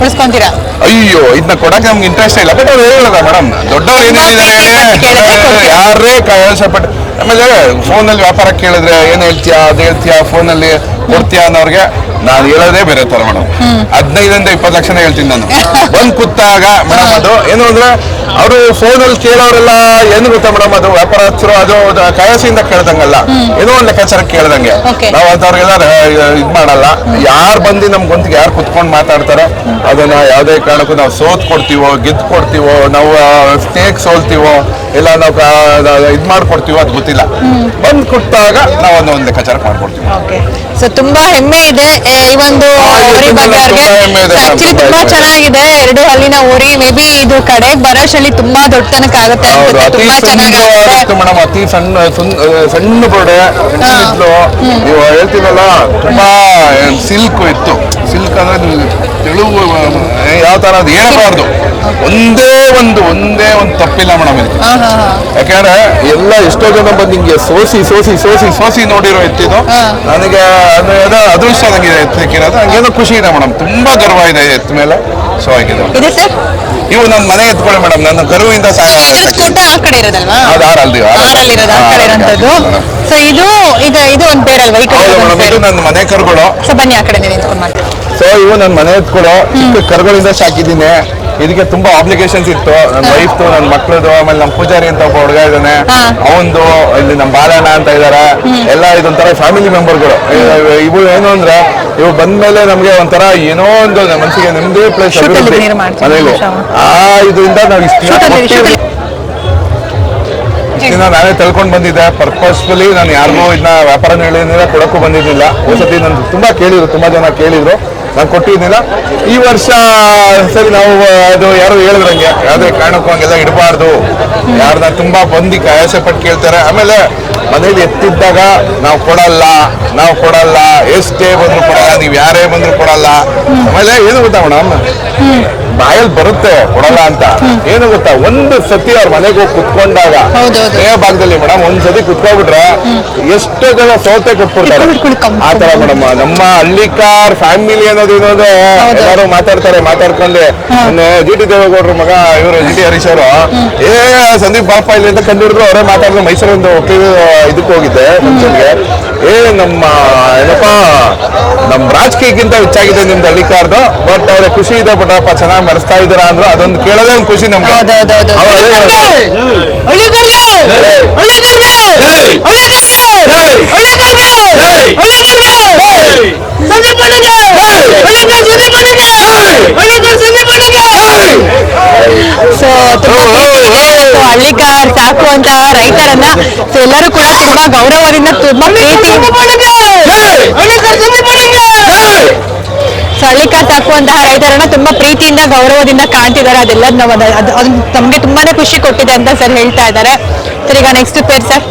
ಉಳಿಸ್ಕೊಂತೀರಾ? ಅಯ್ಯೋ ಇದನ್ನ ಕೊಡಕ್ ನಮ್ಗೆ ಇಂಟ್ರೆಸ್ಟ್ ಇಲ್ಲ. ಬಟ್ ಅವ್ರು ಹೇಳಲ್ಲ ಮೇಡಮ್ ದೊಡ್ಡವ್ರು ಏನ್ ಹೇಳಿದಾರೆ ಕೇಳಿದ್ರೆ ಕೊಡ್ತೀರಾ? ಯಾರೇ ಕಳ್ಸಪಟ್ಟು ಆಮೇಲೆ ಫೋನಲ್ಲಿ ವ್ಯಾಪಾರ ಕೇಳಿದ್ರೆ ಏನ್ ಹೇಳ್ತೀಯಾ ಅದ್ ಹೇಳ್ತೀಯಾ ಫೋನಲ್ಲಿ ಕೊಡ್ತೀಯಾ ಅನ್ನೋರ್ಗೆ ನಾನು ಹೇಳೋದೇ ಬೇರೆ ತರ ಮೇಡಮ್ ಹದಿನೈದರಿಂದ ಇಪ್ಪತ್ತು ಲಕ್ಷನೇ ಹೇಳ್ತೀನಿ ನಾನು. ಬಂದ್ ಕೂತಾಗ ಮೇಡಮ್ ಅದು ಏನು ಅಂದ್ರೆ ಅವರು ಫೋನಲ್ಲಿ ಕೇಳೋರೆಲ್ಲ ಏನು ಗೊತ್ತಾ ಮೇಡಮ್ ಅದು ವ್ಯಾಪಾರ ಅದು ಅದು ಕಯಸಿಂದ ಕೇಳ್ದಂಗಲ್ಲ. ಏನೋ ಒಂದು ಲೆಕ್ಕಾಚಾರ ಕೇಳ್ದಂಗೆ. ನಾವು ಅಂತವ್ರಿಗೆಲ್ಲ ಇದು ಮಾಡಲ್ಲ. ಯಾರು ಬಂದು ನಮ್ ಗೊಂತಿಗೆ ಯಾರು ಕುತ್ಕೊಂಡು ಮಾತಾಡ್ತಾರೆ ಅದನ್ನ ಯಾವುದೇ ಕಾರಣಕ್ಕೂ ನಾವು ಸೋತ್ ಕೊಡ್ತೀವೋ ಗೆದ್ದು ಕೊಡ್ತೀವೋ ನಾವು ಸ್ನೇಕ್ ಸೋಲ್ತೀವೋ ಇಲ್ಲ ನಾವು ಇದು ಮಾಡ್ಕೊಡ್ತೀವೋ ಅದು ಗೊತ್ತಿಲ್ಲ. ಬಂದ್ ಕೊಟ್ಟಾಗ ನಾವು ಒಂದು ಒಂದು ಲೆಕ್ಕಾಚಾರ ಮಾಡ್ಕೊಡ್ತೀವಿ. ಓಕೆ. ಸೊ ತುಂಬಾ ಹೆಮ್ಮೆ ಇದೆ ಏ, ಈ ಒಂದು ಊರಿ ಬಗ್ಗೆ ತುಂಬಾ ಹೆಮ್ಮೆ ಇದೆ, ಆಕ್ಚುಲಿ ತುಂಬಾ ತುಂಬಾ ಹೆಮ್ಮೆ ಇದೆ. ಚೆನ್ನಾಗಿದೆ ಎರಡು ಹಲ್ಲಿನ ಊರಿ ಮೇ ಬಿ ಇದು ಕಡೆ ಬರೋಷಲ್ಲಿ ತುಂಬಾ ದೊಡ್ಡತನಕ ಆಗುತ್ತೆ ಹೌದು ಅನ್ಸುತ್ತೆ ಅತಿ ತುಂಬಾ ಮೇಡಮ್ ಅತಿ ಸಣ್ಣ ಸುಂದ್- ಸಣ್ಣ ಬೋಡೆ. ಇದ್ಲು. ನೀವು ಹೇಳ್ತೀವಲ್ಲ ತುಂಬಾ ಸಿಲ್ಕ್ ಇತ್ತು. ಸಿಲ್ಕ್ ಅಂದ್ರೆ ನೀವು ತೆಳುವು ಯಾವ ತರ ಅದು ಹೇಳಬಾರ್ದು ಒಂದೇ ಒಂದು ಒಂದೇ ಒಂದು ತಪ್ಪಿಲ್ಲ ಮೇಡಮ್ ಇದು. ಯಾಕಂದ್ರೆ ಎಲ್ಲ ಎಷ್ಟೋ ಜನ ಬಂದು ಹಿಂಗೆ ಸೋಸಿ ಸೋಸಿ ಸೋಸಿ ಸೋಸಿ ನೋಡಿರೋ ಎತ್ತಿದ್ದು. ನನಗೆ ಅದು ಏನೋ ಅದೃಷ್ಟ ನನಗೆ ಎತ್ತಕ್ಕಿರೋದು. ಹಂಗೇನೋ ಖುಷಿ ಇದೆ ಮೇಡಮ್. ತುಂಬಾ ಗರ್ವ ಇದೆ ಎತ್ತ ಮೇಲೆ. ಸೊ ಆಗಿದೆ. ಇವು ನನ್ನ ಮನೆ ಎತ್ಕೊಳ್ಳಿ ಮೇಡಮ್. ನನ್ನ ಗರ್ವಿಂದ ಸ್ಕೂಟ ಆ ಕಡೆ ಇರೋದಲ್ವಾ? ಅದು ಆರಲ್ಲಿ ಆರಲ್ಲಿ ಇರೋದು ಆ ಕಡೆ ಇರೋಂಥದ್ದು. ಸೊ ಇದು ಇದು ಇದು ಒಂದು ಬೇರೆ ಅಲ್ವಾ ಈ ಕಡೆ ಮೇಡಮ್ ಇದು ನನ್ನ ಮನೆ ಕರುಗಳು. ಸೊ ಬನ್ನಿ ಆ ಕಡೆ ನಿಂತ್ಕೊಂಡು ಮಾತಾಡಿ ಸೊ ಇವು ನನ್ನ ಮನೆ ಎತ್ಕೊಳ್ಳೋ ಚಿಕ್ಕ ಕರುಗಳಿಂದ ಸಾಕಿದ್ದೀನಿ. ಇದಕ್ಕೆ ತುಂಬಾ ಆಬ್ಲಿಗೇಷನ್ಸ್ ಇತ್ತು. ನನ್ನ ವೈಫ್ದು ನನ್ನ ಮಕ್ಳದು ಆಮೇಲೆ ನಮ್ಮ ಪೂಜಾರಿ ಅಂತ ಒಬ್ಬ ಹುಡುಗ ಇದ್ದಾನೆ. ಅವಂದು ಇಲ್ಲಿ ನಮ್ಮ ಬಾಲಣ್ಣ ಅಂತ ಇದಾರೆ. ಎಲ್ಲ ಇದೊಂಥರ ಫ್ಯಾಮಿಲಿ ಮೆಂಬರ್ಗಳು ಇವು ಏನು ಅಂದ್ರೆ ಇವು ಬಂದ್ಮೇಲೆ ನಮ್ಗೆ ಒಂಥರ ಏನೋ ಒಂದು ಮನಸ್ಸಿಗೆ ನೆಮ್ಮದಿ ಪ್ಲೇಸ್ ಮನೇಲಿ ಆ ಇದರಿಂದ ನಾವು ಇಷ್ಟು ನಾನೇ ತಿಳ್ಕೊಂಡು ಬಂದಿದ್ದೆ. ಪರ್ಪಸ್ಫುಲಿ ನಾನು ಯಾರಿಗೂ ಇದನ್ನ ವ್ಯಾಪಾರ ಹೇಳಿದ್ರೆ ಕೊಡಕ್ಕೂ ಬಂದಿದ್ದಿಲ್ಲ ಒಂದ್ಸತಿ ನಾನು ತುಂಬಾ ಕೇಳಿದ್ರು ತುಂಬಾ ಜನ ಕೇಳಿದ್ರು. ನಾನು ಕೊಟ್ಟಿದ್ದಿಲ್ಲ. ಈ ವರ್ಷ ಸರಿ ನಾವು ಅದು ಯಾರು ಹೇಳಿದ್ರಂಗೆ. ಯಾವುದೇ ಕಾರಣಕ್ಕೂ ಹಂಗೆಲ್ಲ ಇಡಬಾರ್ದು. ಯಾರ್ದ ತುಂಬಾ ಬಂದು ಆಯಾಸ ಪಟ್ಟು ಕೇಳ್ತಾರೆ. ಆಮೇಲೆ ಮನೇಲಿ ಎತ್ತಿದ್ದಾಗ ನಾವು ಕೊಡಲ್ಲ ನಾವು ಕೊಡಲ್ಲ, ಎಷ್ಟೇ ಬಂದ್ರು ಕೊಡಲ್ಲ, ನೀವು ಯಾರೇ ಬಂದ್ರು ಕೊಡಲ್ಲ. ಆಮೇಲೆ ಏನು ಗೊತ್ತಾ ಮೇಡಮ್? ಬಾಯಲ್ಲಿ ಬರುತ್ತೆ ಕೊಡಲ್ಲ ಅಂತ. ಏನು ಗೊತ್ತಾ? ಒಂದು ಸತಿ ಅವ್ರ ಮನೆಗೆ ಹೋಗಿ ಕುತ್ಕೊಂಡಾಗ. ಏ ಭಾಗದಲ್ಲಿ ಮೇಡಮ್ ಒಂದ್ ಸತಿ ಕುತ್ಕೊಬಿಟ್ರೆ ಎಷ್ಟೋ ಜನ ಸೋತೆ ಕೊಟ್ಬಿಡ್ತಾರೆ. ಆತರ ಮೇಡಮ್ ನಮ್ಮ ಹಳ್ಳಿಕಾರ್ ಫ್ಯಾಮಿಲಿ ಅನ್ನೋದು ಇನ್ನೊಂದು ಯಾರು ಎಲ್ಲರೂ ಮಾತಾಡ್ತಾರೆ ಮಾತಾಡ್ಕೊಂಡು. ಜಿ ಟಿ ದೇವೇಗೌಡರು ಮಗ ಇವರು ಜಿ ಟಿ ಹರೀಶ್ ಅವರು ಏ ಸಂದೀಪ್ ಬಾಪ ಇಲ್ಲಿ ಅಂತ ಕಂಡಿಡಿದ್ರು ಅವರೇ ಮಾತಾಡಿದ್ರು ಮೈಸೂರಿಂದ ವಕೀಲ ಇದಕ್ಕೆ ಹೋಗಿದ್ದೆ ಏ ನಮ್ಮ ಏನಪ್ಪಾ ನಮ್ಮ ರಾಜಕೀಯಕ್ಕಿಂತ ಹೆಚ್ಚಾಗಿದೆ ನಿಮ್ದು ಹಳ್ಳಿಕಾರ್ದು ಬಟ್ ಅವ್ರ ಖುಷಿ ಇದೆ ಬಟಪ್ಪ ಚೆನ್ನಾಗಿ ಮರೆಸ್ತಾ ಇದ್ದೀರಾ ಅಂದ್ರೆ ಅದೊಂದು ಕೇಳೋದೇ ಒಂದು ಖುಷಿ ನಮ್ಗೆ. ಸೊ ತುಂಬಾ ಸೊ ಹಳ್ಳಿಕಾರ್ ಸಾಕುವಂತಹ ರೈತರನ್ನ. ಸೊ ಎಲ್ಲರೂ ಕೂಡ ತುಂಬಾ ಗೌರವದಿಂದ ತುಂಬಾ ಪ್ರೀತಿ ಸೊ ಹಳ್ಳಿಕಾರ್ ಸಾಕುವಂತಹ ರೈತರನ್ನ ತುಂಬಾ ಪ್ರೀತಿಯಿಂದ, ಗೌರವದಿಂದ ಕಾಣ್ತಿದ್ದಾರೆ ಅದೆಲ್ಲ. ನಾವು ಅದ- ತಮ್ಗೆ ತುಂಬಾನೇ ಖುಷಿ ಕೊಟ್ಟಿದೆ ಅಂತ ಸರ್ ಹೇಳ್ತಾ ಇದ್ದಾರೆ ಸರ್, ಈಗ ನೆಕ್ಸ್ಟ್ ಪೇರ್ ಸರ್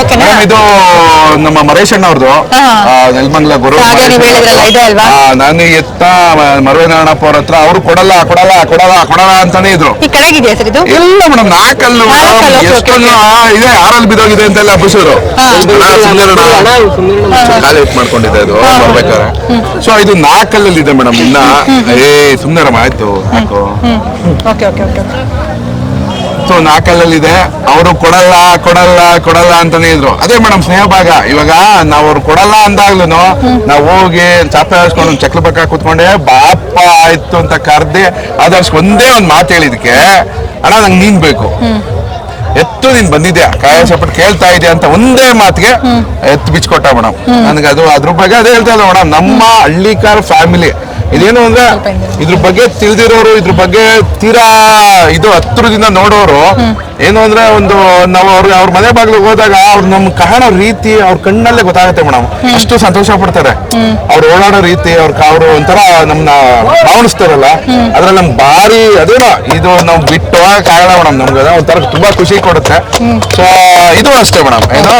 ಓಕೆನಾ ಮೇಡಮ್ ಇದು ನಮ್ಮ ಮರೇಶ್ ಅಣ್ಣ ಅವ್ರದ್ದು. ನೆಲ್ಮಂಗ್ಲ ಗುರು ಹಾಗೆ ನೀವು ಹೇಳಿದ್ರಲ್ಲ, ಇದೆ ಅಲ್ವಾ? ನಾನು ಎತ್ತ ಮರವೇನಾಣಪ್ಪ ಅವ್ರ ಹತ್ರ ಅವ್ರು ಕೊಡಲ್ಲ ಕೊಡಲ್ಲ ಕೊಡಲ್ಲ ಕೊಡಲ್ಲ ಅಂತಾನೆ ಇದ್ರು. ಈ ಕೆಳಗಿದೆಯಾ ಸರ್ ಇದು? ಇಲ್ಲ ಮೇಡಮ್ ನಾಲ್ಕಲ್ಲು ನಾಲ್ಕಲ್ಲು, okay, ಎಷ್ಟೊಂದು ಇದೆ ಆರಲ್ಲಿ ಬಿದ್ದೋಗಿದೆ ಅಂತೆಲ್ಲ ಹಬ್ಬಿಸಿದ್ರು ಹಾ. ಕಾಲ ಇಟ್ ಮಾಡ್ಕೊಂಡಿದ್ದೆ ಇದು ಬರ್ಬೇಕಾದ್ರೆ. ಸೊ ಇದು ನಾಲ್ಕಲ್ಲಲ್ಲಿ ಇದೆ ಮೇಡಮ್ ಇನ್ನ. ಏ ಸುಂದರಮ್ಮ ಆಯ್ತು ಓಕೆ ಓಕೆ ಓಕೆ ಸೊ ನಾಲ್ಕಲ್ಲಲ್ಲಿದೆ ಅವರು ಕೊಡಲ್ಲ ಕೊಡಲ್ಲ ಕೊಡಲ್ಲ ಅಂತಾನೆ ಇದ್ರು. ಅದೇ ಮೇಡಮ್ ಸ್ನೇಹ ಭಾಗ ಇವಾಗ ನಾವು ಅವ್ರು ಕೊಡಲ್ಲ ಅಂದಾಗ್ಲೂ ನಾವು ಹೋಗಿ ಚಾಪೆ ಹಾಸ್ಕೊಂಡು ಚಕ್ಲ ಪಕ್ಕ ಕೂತ್ಕೊಂಡೆ ಬಾಪ ಆಯ್ತು ಅಂತ ಕರ್ದೆ ಆದರ್ಶ್ ಒಂದೇ ಒಂದು ಮಾತು ಹೇಳಿದಕ್ಕೆ ಅಣ್ಣ ನಂಗೆ ನೀನ್ ಬೇಕು. ಎತ್ತು ನೀನ್ ಬಂದಿದ್ಯಾ? ಕಾಯ ಸಪಟ್ ಕೇಳ್ತಾ ಇದೆಯಾ? ಅಂತ ಒಂದೇ ಮಾತಿಗೆ ಎತ್ತು ಬಿಚ್ಕೊಟ್ಟ ಮೇಡಮ್. ನನಗೆ ಅದು ಅದ್ರ ಬಗ್ಗೆ ಅದೇ ಹೇಳ್ತಾ ಇಲ್ಲ ಮೇಡಮ್. ನಮ್ಮ ಹಳ್ಳಿಕಾರ ಫ್ಯಾಮಿಲಿ ಇದೇನು ಅಂದ್ರೆ ಇದ್ರ ಬಗ್ಗೆ ತಿಳಿದಿರೋರು ಇದ್ರ ಬಗ್ಗೆ ತೀರಾ ಇದು ಹತ್ರದಿಂದ ನೋಡೋರು ಏನು ಅಂದ್ರೆ ಒಂದು ನಾವು ಅವ್ರ ಅವ್ರ ಮನೆ ಬಾಗ್ಲಿಗೆ ಹೋದಾಗ ಅವ್ರು ನಮ್ ಕಾಣೋ ರೀತಿ ಅವ್ರ ಕಣ್ಣಲ್ಲೇ ಗೊತ್ತಾಗುತ್ತೆ ಮೇಡಮ್. ಅಷ್ಟು ಸಂತೋಷ ಪಡ್ತಾರೆ. ಅವ್ರು ಓಡಾಡೋ ರೀತಿ ಅವ್ರ ಅವ್ರು ಒಂಥರ ನಮ್ನ ಭಾವನಿಸ್ತಾರಲ್ಲ ಅದ್ರಲ್ಲಿ ನಮ್ಗೆ ಭಾರಿ ಅದೇನೋ ಇದು ನಾವು ಬಿಟ್ಟು ಆಗಲ್ಲ ಮೇಡಮ್ ನಮ್ಗೆ. ಅದು ಒಂಥರ ತುಂಬಾ ಖುಷಿ ಕೊಡುತ್ತೆ. ಸೊ ಇದು ಅಷ್ಟೇ ಮೇಡಮ್. ಏನೋ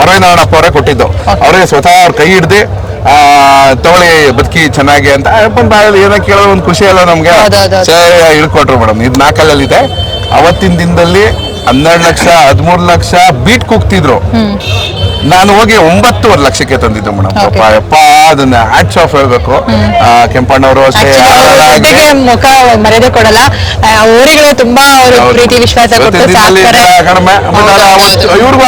ಮರವಿನಾರಾಯಣಪ್ಪ ಅವರೇ ಕೊಟ್ಟಿದ್ದು. ಅವರೇ ಸ್ವತಃ ಅವ್ರ ಕೈ ಹಿಡ್ದು ತಗೊಳ್ಳಿ ಬದುಕಿ ಚೆನ್ನಾಗಿ ಅಂತ. ಅಪ್ಪನ ಬಾಯಲ್ಲಿ ಏನೋ ಕೇಳೋ ಒಂದು ಖುಷಿ ಅಲ್ಲ ನಮ್ಗೆ. ಸರಿ ಇಳ್ಕೊಟ್ರು ಮೇಡಮ್. ಇದು ನಾಲ್ಕಲ್ಲಲ್ಲಿ ಇದೆ ಅವತ್ತಿನ ದಿನದಲ್ಲಿ ಹನ್ನೆರಡು ಲಕ್ಷ ಹದಿಮೂರು ಲಕ್ಷ ಬೀಟ್ ಕೂಗ್ತಿದ್ರು. ನಾನು ಹೋಗಿ ಒಂಬತ್ತುವರೆ ಲಕ್ಷಕ್ಕೆ ತಂದಿದ್ದು ಮೇಡಮ್. ಅಪ್ಪ ಪಾಪ ಯಪ್ಪ ಅದನ್ನ ಹ್ಯಾಟ್ಸ್ ಆಫ್ ಹೇಳ್ಬೇಕು. ಕೆಂಪಣ್ಣವರು ಜೊತೆಗೆ ಮುಖ ಮರ್ಯಾದೆ ಕೊಡಲ್ಲ. ಊರಿಗೆ ತುಂಬಾ ಅವರು ಪ್ರೀತಿ ವಿಶ್ವಾಸ ಕೊಟ್ಟು ಸಾಕ್ತಾರೆ. ಕಡಿಮೆ. ಇವ್ರಿಗೂ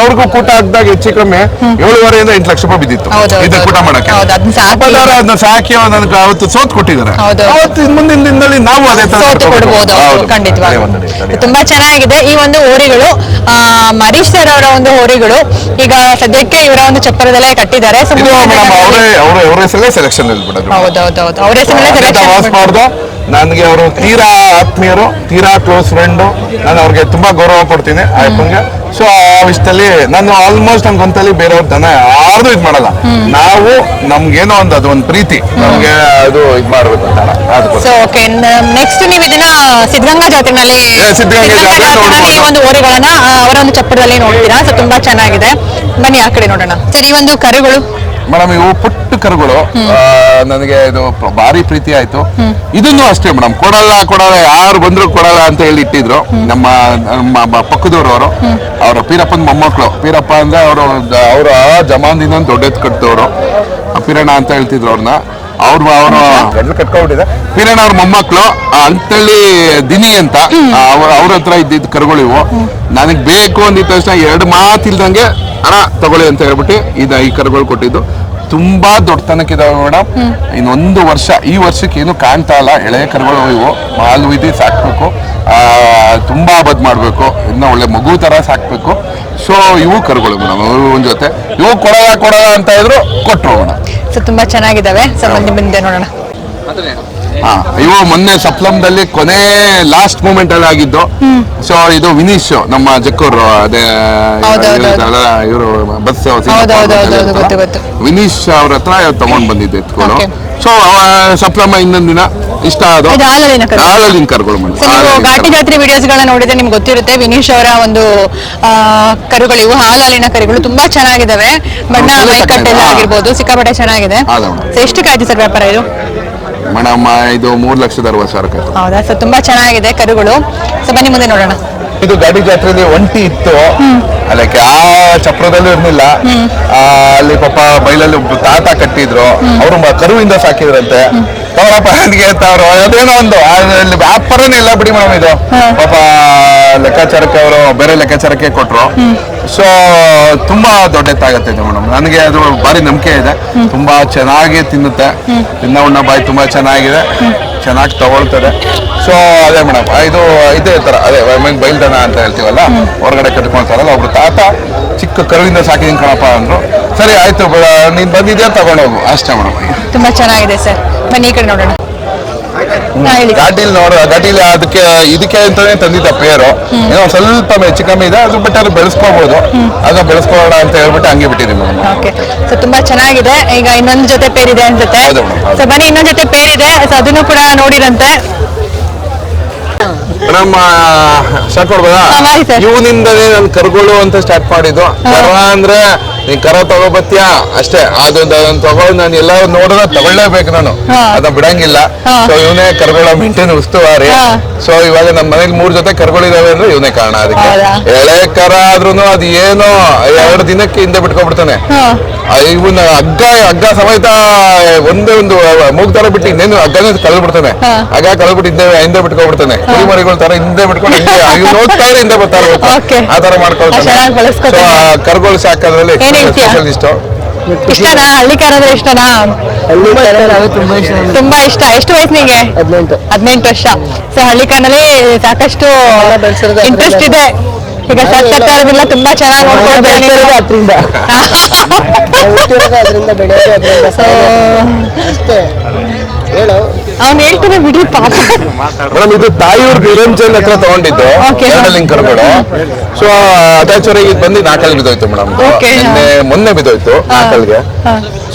ಅವ್ರಿಗೂ ಕೂಟ ಹಾಕಿದಾಗ ಹೆಚ್ಚು ಕಮ್ಮಿ ಏಳುವರೆಯಿಂದ ಎಂಟು ಲಕ್ಷ ರೂಪಾಯಿ ಬಿದ್ದಿತ್ತು. ಇದನ್ನ ಕೂಟ ಮಾಡಕ್ಕೆ. ಅದನ್ನ ಸಾಕಿ- ನನಗೆ ಅವತ್ತು ಸೋತ್ ಕೊಟ್ಟಿದ್ದಾರೆ. ಅವತ್ತು ಮುಂದಿನ ದಿನದಲ್ಲಿ ನಾವು ಅದೇ ತರ. ಕೊಡ್ಬೋದು. ಖಂಡಿತವಾಗಿ. ತುಂಬಾ ಚೆನ್ನಾಗಿದೆ. ಈ ಒಂದು ಹೋರಿಗಳು ಮರೀಶ್ ಸರ್ ಅವರ ಒಂದು ಹೋರಿಗಳು ಈಗ ಸದ್ಯಕ್ಕೆ ಇವರ ಒಂದು ಚಪ್ಪರದಲ್ಲೇ ಕಟ್ಟಿದ್ದಾರೆ ಇದು ಮೇಡಮ್ ದಿನಗಳಲ್ಲಿ- ಅವರೇ ಅವರ ಅವರ ಹೆಸರಲ್ಲೇ ಸೆಲೆಕ್ಷನ್ ಬಿಡೋದು ಹೌದೌದೌದು ಅವ್ರ ಹೆಸರಲ್ಲೇ ಅದೇ ವಾಸ್ ಸೆಲೆಕ್ಷನ್ ಮಾಡ್ದು ನನಗೆ ಅವರು ತೀರಾ ಆತ್ಮೀಯರು ತೀರಾ ಕ್ಲೋಸ್ ಫ್ರೆಂಡು ನಾನು ಅವ್ರಿಗೆ ತುಂಬಾ ಗೌರವ ಕೊಡ್ತೀನಿ ಆ ಅಪ್ಪಂಗೆ ಸೊ ಆ ವಿಷಯದಲ್ಲಿ ನಾನು ಆಲ್ಮೋಸ್ಟ್ ನನ್ ಗೊಂತಲ್ಲಿ ಬೇರೆಯವ್ರ ದನ ಯಾರ್ದು ಇದು ಮಾಡಲ್ಲ. ನಾವು ನಮ್ಗೇನೋ ಒಂದು ಅದು ಒಂದು ಪ್ರೀತಿ. ನಮ್ಗೆ ಅದು ಇದು ಮಾಡ್ಬೇಕು ಅಂತ ಸೊ ಓಕೆ ನೆಕ್ಸ್ಟ್ ನೀವು ಇದನ್ನ ಸಿದ್ಧಗಂಗಾ ಜಾತ್ರೆನಲ್ಲಿ ಸಿದ್ಧಗಂಗಾ ಜಾತ್ರೆ ಒಂದು ಹೋರಿಗಳನ್ನ ಅವರ ಒಂದು ಚಪ್ಪರದಲ್ಲಿ ನೋಡ್ತೀರಾ? ಸೊ ತುಂಬಾ ಚೆನ್ನಾಗಿದೆ. ಬನ್ನಿ ಆ ಕಡೆ ನೋಡೋಣ. ಸರ್ ಈ ಒಂದು ಕರುಗಳು. ಮೇಡಮ್ ಇವು ಪುಟ್ಟ ಕರುಗಳು. ಆ, ನನಗೆ ಇದು ಭಾರಿ ಪ್ರೀತಿ ಆಯ್ತು. ಇದನ್ನು ಅಷ್ಟೇ ಮೇಡಮ್ ಕೊಡಲ್ಲ ಕೊಡಲ್ಲ ಯಾರು ಬಂದ್ರು ಕೊಡಲ್ಲ ಅಂತ ಹೇಳಿ ಇಟ್ಟಿದ್ರು. ನಮ್ಮ ನಮ್ಮ ಬ- ಪಕ್ಕದವ್ರು ಅವರು. ಅವರ ಪೀರಪ್ಪನ ಮೊಮ್ಮಕ್ಕಳು ಪೀರಪ್ಪ ಅಂದ್ರೆ ಅವರು ಅವರ ಜಮಾನ್ದಿಂದ ದೊಡ್ಡ ಎತ್ತು ಕಟ್ಟಿದವರು ಪೀರಣ್ಣ ಅಂತ ಹೇಳ್ತಿದ್ರು ಅವ್ರನ್ನ. ಅವ್ರು ಅವರು ಕಟ್ಕೊಂಡ್ಬಿಟ್ಟಿದೆ. ಪೀರಣ್ಣ ಅವ್ರ ಮೊಮ್ಮಕ್ಕಳು ಅಂತೇಳಿ ದಿನಿ ಅಂತ. ಅವ್ರ ಅವ್ರ ಹತ್ರ ಇದ್ದಿದ್ದ ಕರುಗಳು ಇವು ನನಗೆ ಬೇಕು ಅಂದಿದ್ದ ತಕ್ಷಣ ಎರಡು ಮಾತಿಲ್ದಂಗೆ ಹಣ ತಗೊಳ್ಳಿ ಅಂತ ಹೇಳ್ಬಿಟ್ಟು ಇದು ಈ ಕರುಗಳು ಕೊಟ್ಟಿದ್ದು. ತುಂಬಾ ದೊಡ್ಡತನಕ್ಕಿದಾವೆ ಮೇಡಮ್ ಇನ್ನೊಂದು ವರ್ಷ ಈ ವರ್ಷಕ್ಕೆ ಏನು ಕಾಣ್ತಾ ಇಲ್ಲ. ಎಳೆಯ ಕರುಗಳು ಇವು. ಹಾಲು ವಿಧಿ ಸಾಕ್ಬೇಕು. ಆ, ತುಂಬಾ ಬದ್ ಮಾಡ್ಬೇಕು. ಇನ್ನ ಒಳ್ಳೆ ಮಗು ತರ ಸಾಕ್ಬೇಕು. ಸೊ ಇವು ಕರುಗಳು ಮೇಡಮ್ ಒಂದ್ ಜೊತೆ. ಇವು ಕೊಡಲ್ಲ ಕೊಡಲ್ಲ ಅಂತ ಇದ್ರು ಕೊಟ್ಟರು ಮೇಡಮ್ ಸೊ ತುಂಬಾ ಚೆನ್ನಾಗಿದಾವೆ. ಸೊ ಮುಂದೆ ನೋಡೋಣ. ಇವು ಮೊನ್ನೆ ಸಪ್ಲಮ್ದಲ್ಲಿ ಕೊನೆ ಲಾಸ್ಟ್ ಮೂಮೆಂಟ್ ಅಲ್ಲಿ ಆಗಿದ್ದು. ಸೊ ಇದು ವಿನೀಶ್ ನಮ್ಮ ಜಕ್ಕೂರು ಅದೇ. ಇವರು ಬಸ್. ವಿನೀಶ್ ಅವ್ರ ಹತ್ರ ತಗೊಂಡ್ ಬಂದಿದ್ದೆ ಎತ್ಕೊಂಡು. ಸೊ ಸಪ್ಲಮ್ಮ ಇನ್ನೊಂದ್ ದಿನ ಇಷ್ಟ ಅದು ಹಾಲಲ್ಲಿನ ಕರುಗಳು ಘಾಟಿ ಜಾತ್ರೆ ವಿಡಿಯೋಸ್ ಗಳನ್ನ ನೋಡಿದ್ರೆ ನಿಮ್ಗೆ ಗೊತ್ತಿರುತ್ತೆ ವಿನೀಶ್ ಅವರ ಒಂದು ಕರುಗಳು ಇವು ಹಾಲಾಲಿನ ಕರುಗಳು ತುಂಬಾ ಚೆನ್ನಾಗಿದಾವೆ. ಬಣ್ಣ ಮೈಕಟ್ಟೆಲ್ಲ. ಆಗಿರ್ಬೋದು ಸಿಕ್ಕಾಪಟ್ಟೆ ಚೆನ್ನಾಗಿದೆ. ಎಷ್ಟು ಕಾಯ್ತು ಸರ್ ವ್ಯಾಪಾರ ಇದು? ಮೇಡಮ್ ಇದು ಮೂರ್ ಲಕ್ಷದ ಅರವತ್ತು ಸಾವಿರಕ್ಕೆ ಹೌದಾ? ಸೊ ತುಂಬಾ ಚೆನ್ನಾಗಿದೆ ಕರುಗಳು. ಸೊ ಬನ್ನಿ ಮುಂದೆ ನೋಡೋಣ. ಇದು ಗಾಡಿ ಜಾತ್ರೆಯಲ್ಲಿ ಒಂಟಿ ಇತ್ತು. ಅದಕ್ಕೆ ಆ ಚಪ್ರದಲ್ಲೂ ಇರ್ಲಿಲ್ಲ. ಆ, ಅಲ್ಲಿ ಪಾಪ ಬೈಲಲ್ಲಿ ತಾತ ಕಟ್ಟಿದ್ರು. ಅವರು ಕರುವಿಂದ ಸಾಕಿದ್ರಂತೆ. ತಗೊಳಪ್ಪ ಅಂತ ಕೇಳ್ತಾವ್ರು ಅದೇನೋ ಒಂದು ಅಲ್ಲಿ ವ್ಯಾಪಾರನೇ ಇಲ್ಲ ಬಿಡಿ ಮೇಡಮ್ ಇದು. ಪಾಪ ಲೆಕ್ಕಾಚಾರಕ್ಕೆ ಅವರು ಬೇರೆ ಲೆಕ್ಕಾಚಾರಕ್ಕೆ ಕೊಟ್ರು. ಸೊ ತುಂಬಾ ದೊಡ್ಡ ಎತ್ತಾಗತ್ತೆ ಇದು ಮೇಡಮ್. ನನಗೆ ಅದು ಭಾರಿ ನಂಬಿಕೆ ಇದೆ. ತುಂಬಾ ಚೆನ್ನಾಗಿ ತಿನ್ನುತ್ತೆ. ತಿನ್ನ ಉಣ್ಣ ಬಾಯಿ ತುಂಬಾ ಚೆನ್ನಾಗಿದೆ. ಚೆನ್ನಾಗಿ ತಗೊಳ್ತದೆ ಸೊ ಅದೇ ಮೇಡಮ್, ಇದು ಇದೇ ತರ, ಅದೇ ಬೈಲ್ದನ ಅಂತ ಹೇಳ್ತೀವಲ್ಲ, ಹೊರಗಡೆ ಕಟ್ಕೊಳ್ತಾರಲ್ಲ ಒಬ್ರು ತಾತ, ಚಿಕ್ಕ ಕರುವಿಂದ ಸಾಕಿದೀನಿ ಕಣಪ್ಪ ಅಂದ್ರು. ಸರಿ, ಆಯ್ತು ನೀನು ಬಂದಿದ್ಯಾ, ತಗೊಂಡೋಗು. ಅಷ್ಟೇ ಮೇಡಮ್. ತುಂಬಾ ಚೆನ್ನಾಗಿದೆ ಸರ್. ಬನ್ನಿ ಈ ಕಡೆ ನೋಡೋಣ. ಘಾಟಿಲಿ ನೋಡ ಘಾಟಿಲಿ ಅದಕ್ಕೆ ಇದಕ್ಕೆ ಅಂತಾನೆ ತಂದಿದ್ದ ಪೇರು. ಏನೋ ಸ್ವಲ್ಪ ಹೆಚ್ಚು ಕಮ್ಮಿ ಇದೆ ಅದು ಬಟ್ ಅದು ಬೆಳೆಸ್ಕೋಬಹುದು ಅದನ್ನ ಬೆಳೆಸ್ಕೊಳ್ಳೋಣ ಅಂತ ಹೇಳ್ಬಿಟ್ಟು ಹಂಗೆ ಬಿಟ್ಟಿದ್ದೀನಿ ಮೇಡಮ್. ಓಕೆ ಸೊ ತುಂಬಾ ಚೆನ್ನಾಗಿದೆ. ಈಗ ಇನ್ನೊಂದು ಜೊತೆ ಪೇರಿದೆ ಇದೆ ಅನ್ಸುತ್ತೆ. ಹೌದು ಮೇಡಮ್, ಸೊ ಬನ್ನಿ ಇನ್ನೊಂದು ಜೊತೆ ಪೇರಿದೆ. ಇದೆ ಸೊ ಅದನ್ನು ಕೂಡ ನೋಡಿರಂತೆ. ಮೇಡಮ್ ಸ್ಟಾರ್ಟ್ ಮಾಡ್ಬೋದಾ. ಇವನಿಂದನೇ ನಾನು ಕರ್ಗಳು ಅಂತ ಸ್ಟಾರ್ಟ್ ಮಾಡಿದ್ದು. ಕರ ಅಂದ್ರೆ ನೀನ್ ಕರ ತಗೋಬತ್ತೀಯಾ? ಅಷ್ಟೇ. ಅದೊಂದು ಅದನ್ನ ತಗೊಂಡು ನಾನು ಎಲ್ಲ ನೋಡಿದ್ರೆ ತಗೊಳ್ಳೇಬೇಕು ನಾನು. ಅದ ಅದನ್ನ ಬಿಡಂಗಿಲ್ಲ. ಸೊ ಇವನೇ ಕರ್ಗಳ ಮೇಂಟೈನ್ ಉಸ್ತುವಾರಿ. ಸೊ ಇವಾಗ ನಮ್ಮ ಮನೇಲಿ ಮೂರ್ ಜೊತೆ ಕರ್ಗಳಿದಾವೆ ಅಂದ್ರೆ ಇವನೇ ಕಾರಣ ಅದಕ್ಕೆ? ಎಳೆ ಕರ ಆದ್ರೂ ಅದು ಏನೋ ಎರಡು ದಿನಕ್ಕೆ ಹಿಂದೆ. ಆ, ಇವನ ಹಗ್ಗ ಹಗ್ಗ ಸಮೇತ ಒಂದೇ ಒಂದು ಮೂಗ್ತಾರ ಬಿಟ್ಟು ಇನ್ನೇನು ಹಗ್ಗನೇ ಕಳ್ಬಿಡ್ತಾನೆ. ಹಗ್ಗ ಕಳೆದು ಹಿಂದೆ ಹಿಂದೆ ಬಿಟ್ಕೊಬಿಡ್ತಾನೆ. ಕುರಿ ಮರಿಗಳ ತರ ಹಿಂದೆ ಬಿಟ್ಕೊಂಡು ಹಿಂದೆ ನೋಡ್ತಾರೆ ಹಿಂದೆ ಬರ್ತಾರೆ. ಆ ತರ ಮಾಡ್ಕೊಳ್ತಾನೆ. ಕರುಗಳು ಸಾಕೋದ್ರಲ್ಲಿ ಏನ್ ಹೇಳ್ತೀಯ? ಸ್ಪೆಷಲಿಸ್ಟ್ ಇಷ್ಟನಾ? ಹಳ್ಳಿಕಾರ ಅಂದ್ರೆ ಇಷ್ಟನಾ ತುಂಬಾ ಇಷ್ಟ ಎಷ್ಟು ವಯಸ್ಸು ನಿಂಗೆ ಹದಿನೆಂಟು. ಹದಿನೆಂಟು ವರ್ಷ. ಸೊ ಹಳ್ಳಿಕಾನಲ್ಲಿ ಸಾಕಷ್ಟು ಇಂಟ್ರೆಸ್ಟ್ ಇದೆ. ಈಗ ಸರ್ಕಾರದಿಂದ ತುಂಬಾ ಚೆನ್ನಾಗಿ ನೋಡ್ಕೊಳ್ತಾರೆ ಅದರಿಂದ ಅದರಿಂದ ಬೆಳೆಯೋದು ಅದರಿಂದ ಅಷ್ಟೇ. ಹೇಳು. ಅವ್ನು ಹೇಳ್ತಾನೆ ಬಿಡಿ ಪಾಪ. ಮೇಡಮ್ ಇದು ತಾಯಿಯವ್ರ ನಿರಂಜನ್ ಹತ್ರ ತಗೊಂಡಿದ್ದು. ಲಿಂಕರ್ಗಳು ಸೊ ಅಟ್ಯಾಚರಿಗೆ ಇದು ಬಂದು ನಾಲ್ಕಲ್ಲಿ ಬಿದ್ದೋಯ್ತು ಮೇಡಮ್. ನಿನ್ನೆ ಮೊನ್ನೆ ಬಿದ್ದೋಯ್ತು ನಾಲ್ಕಲ್ಗೆ.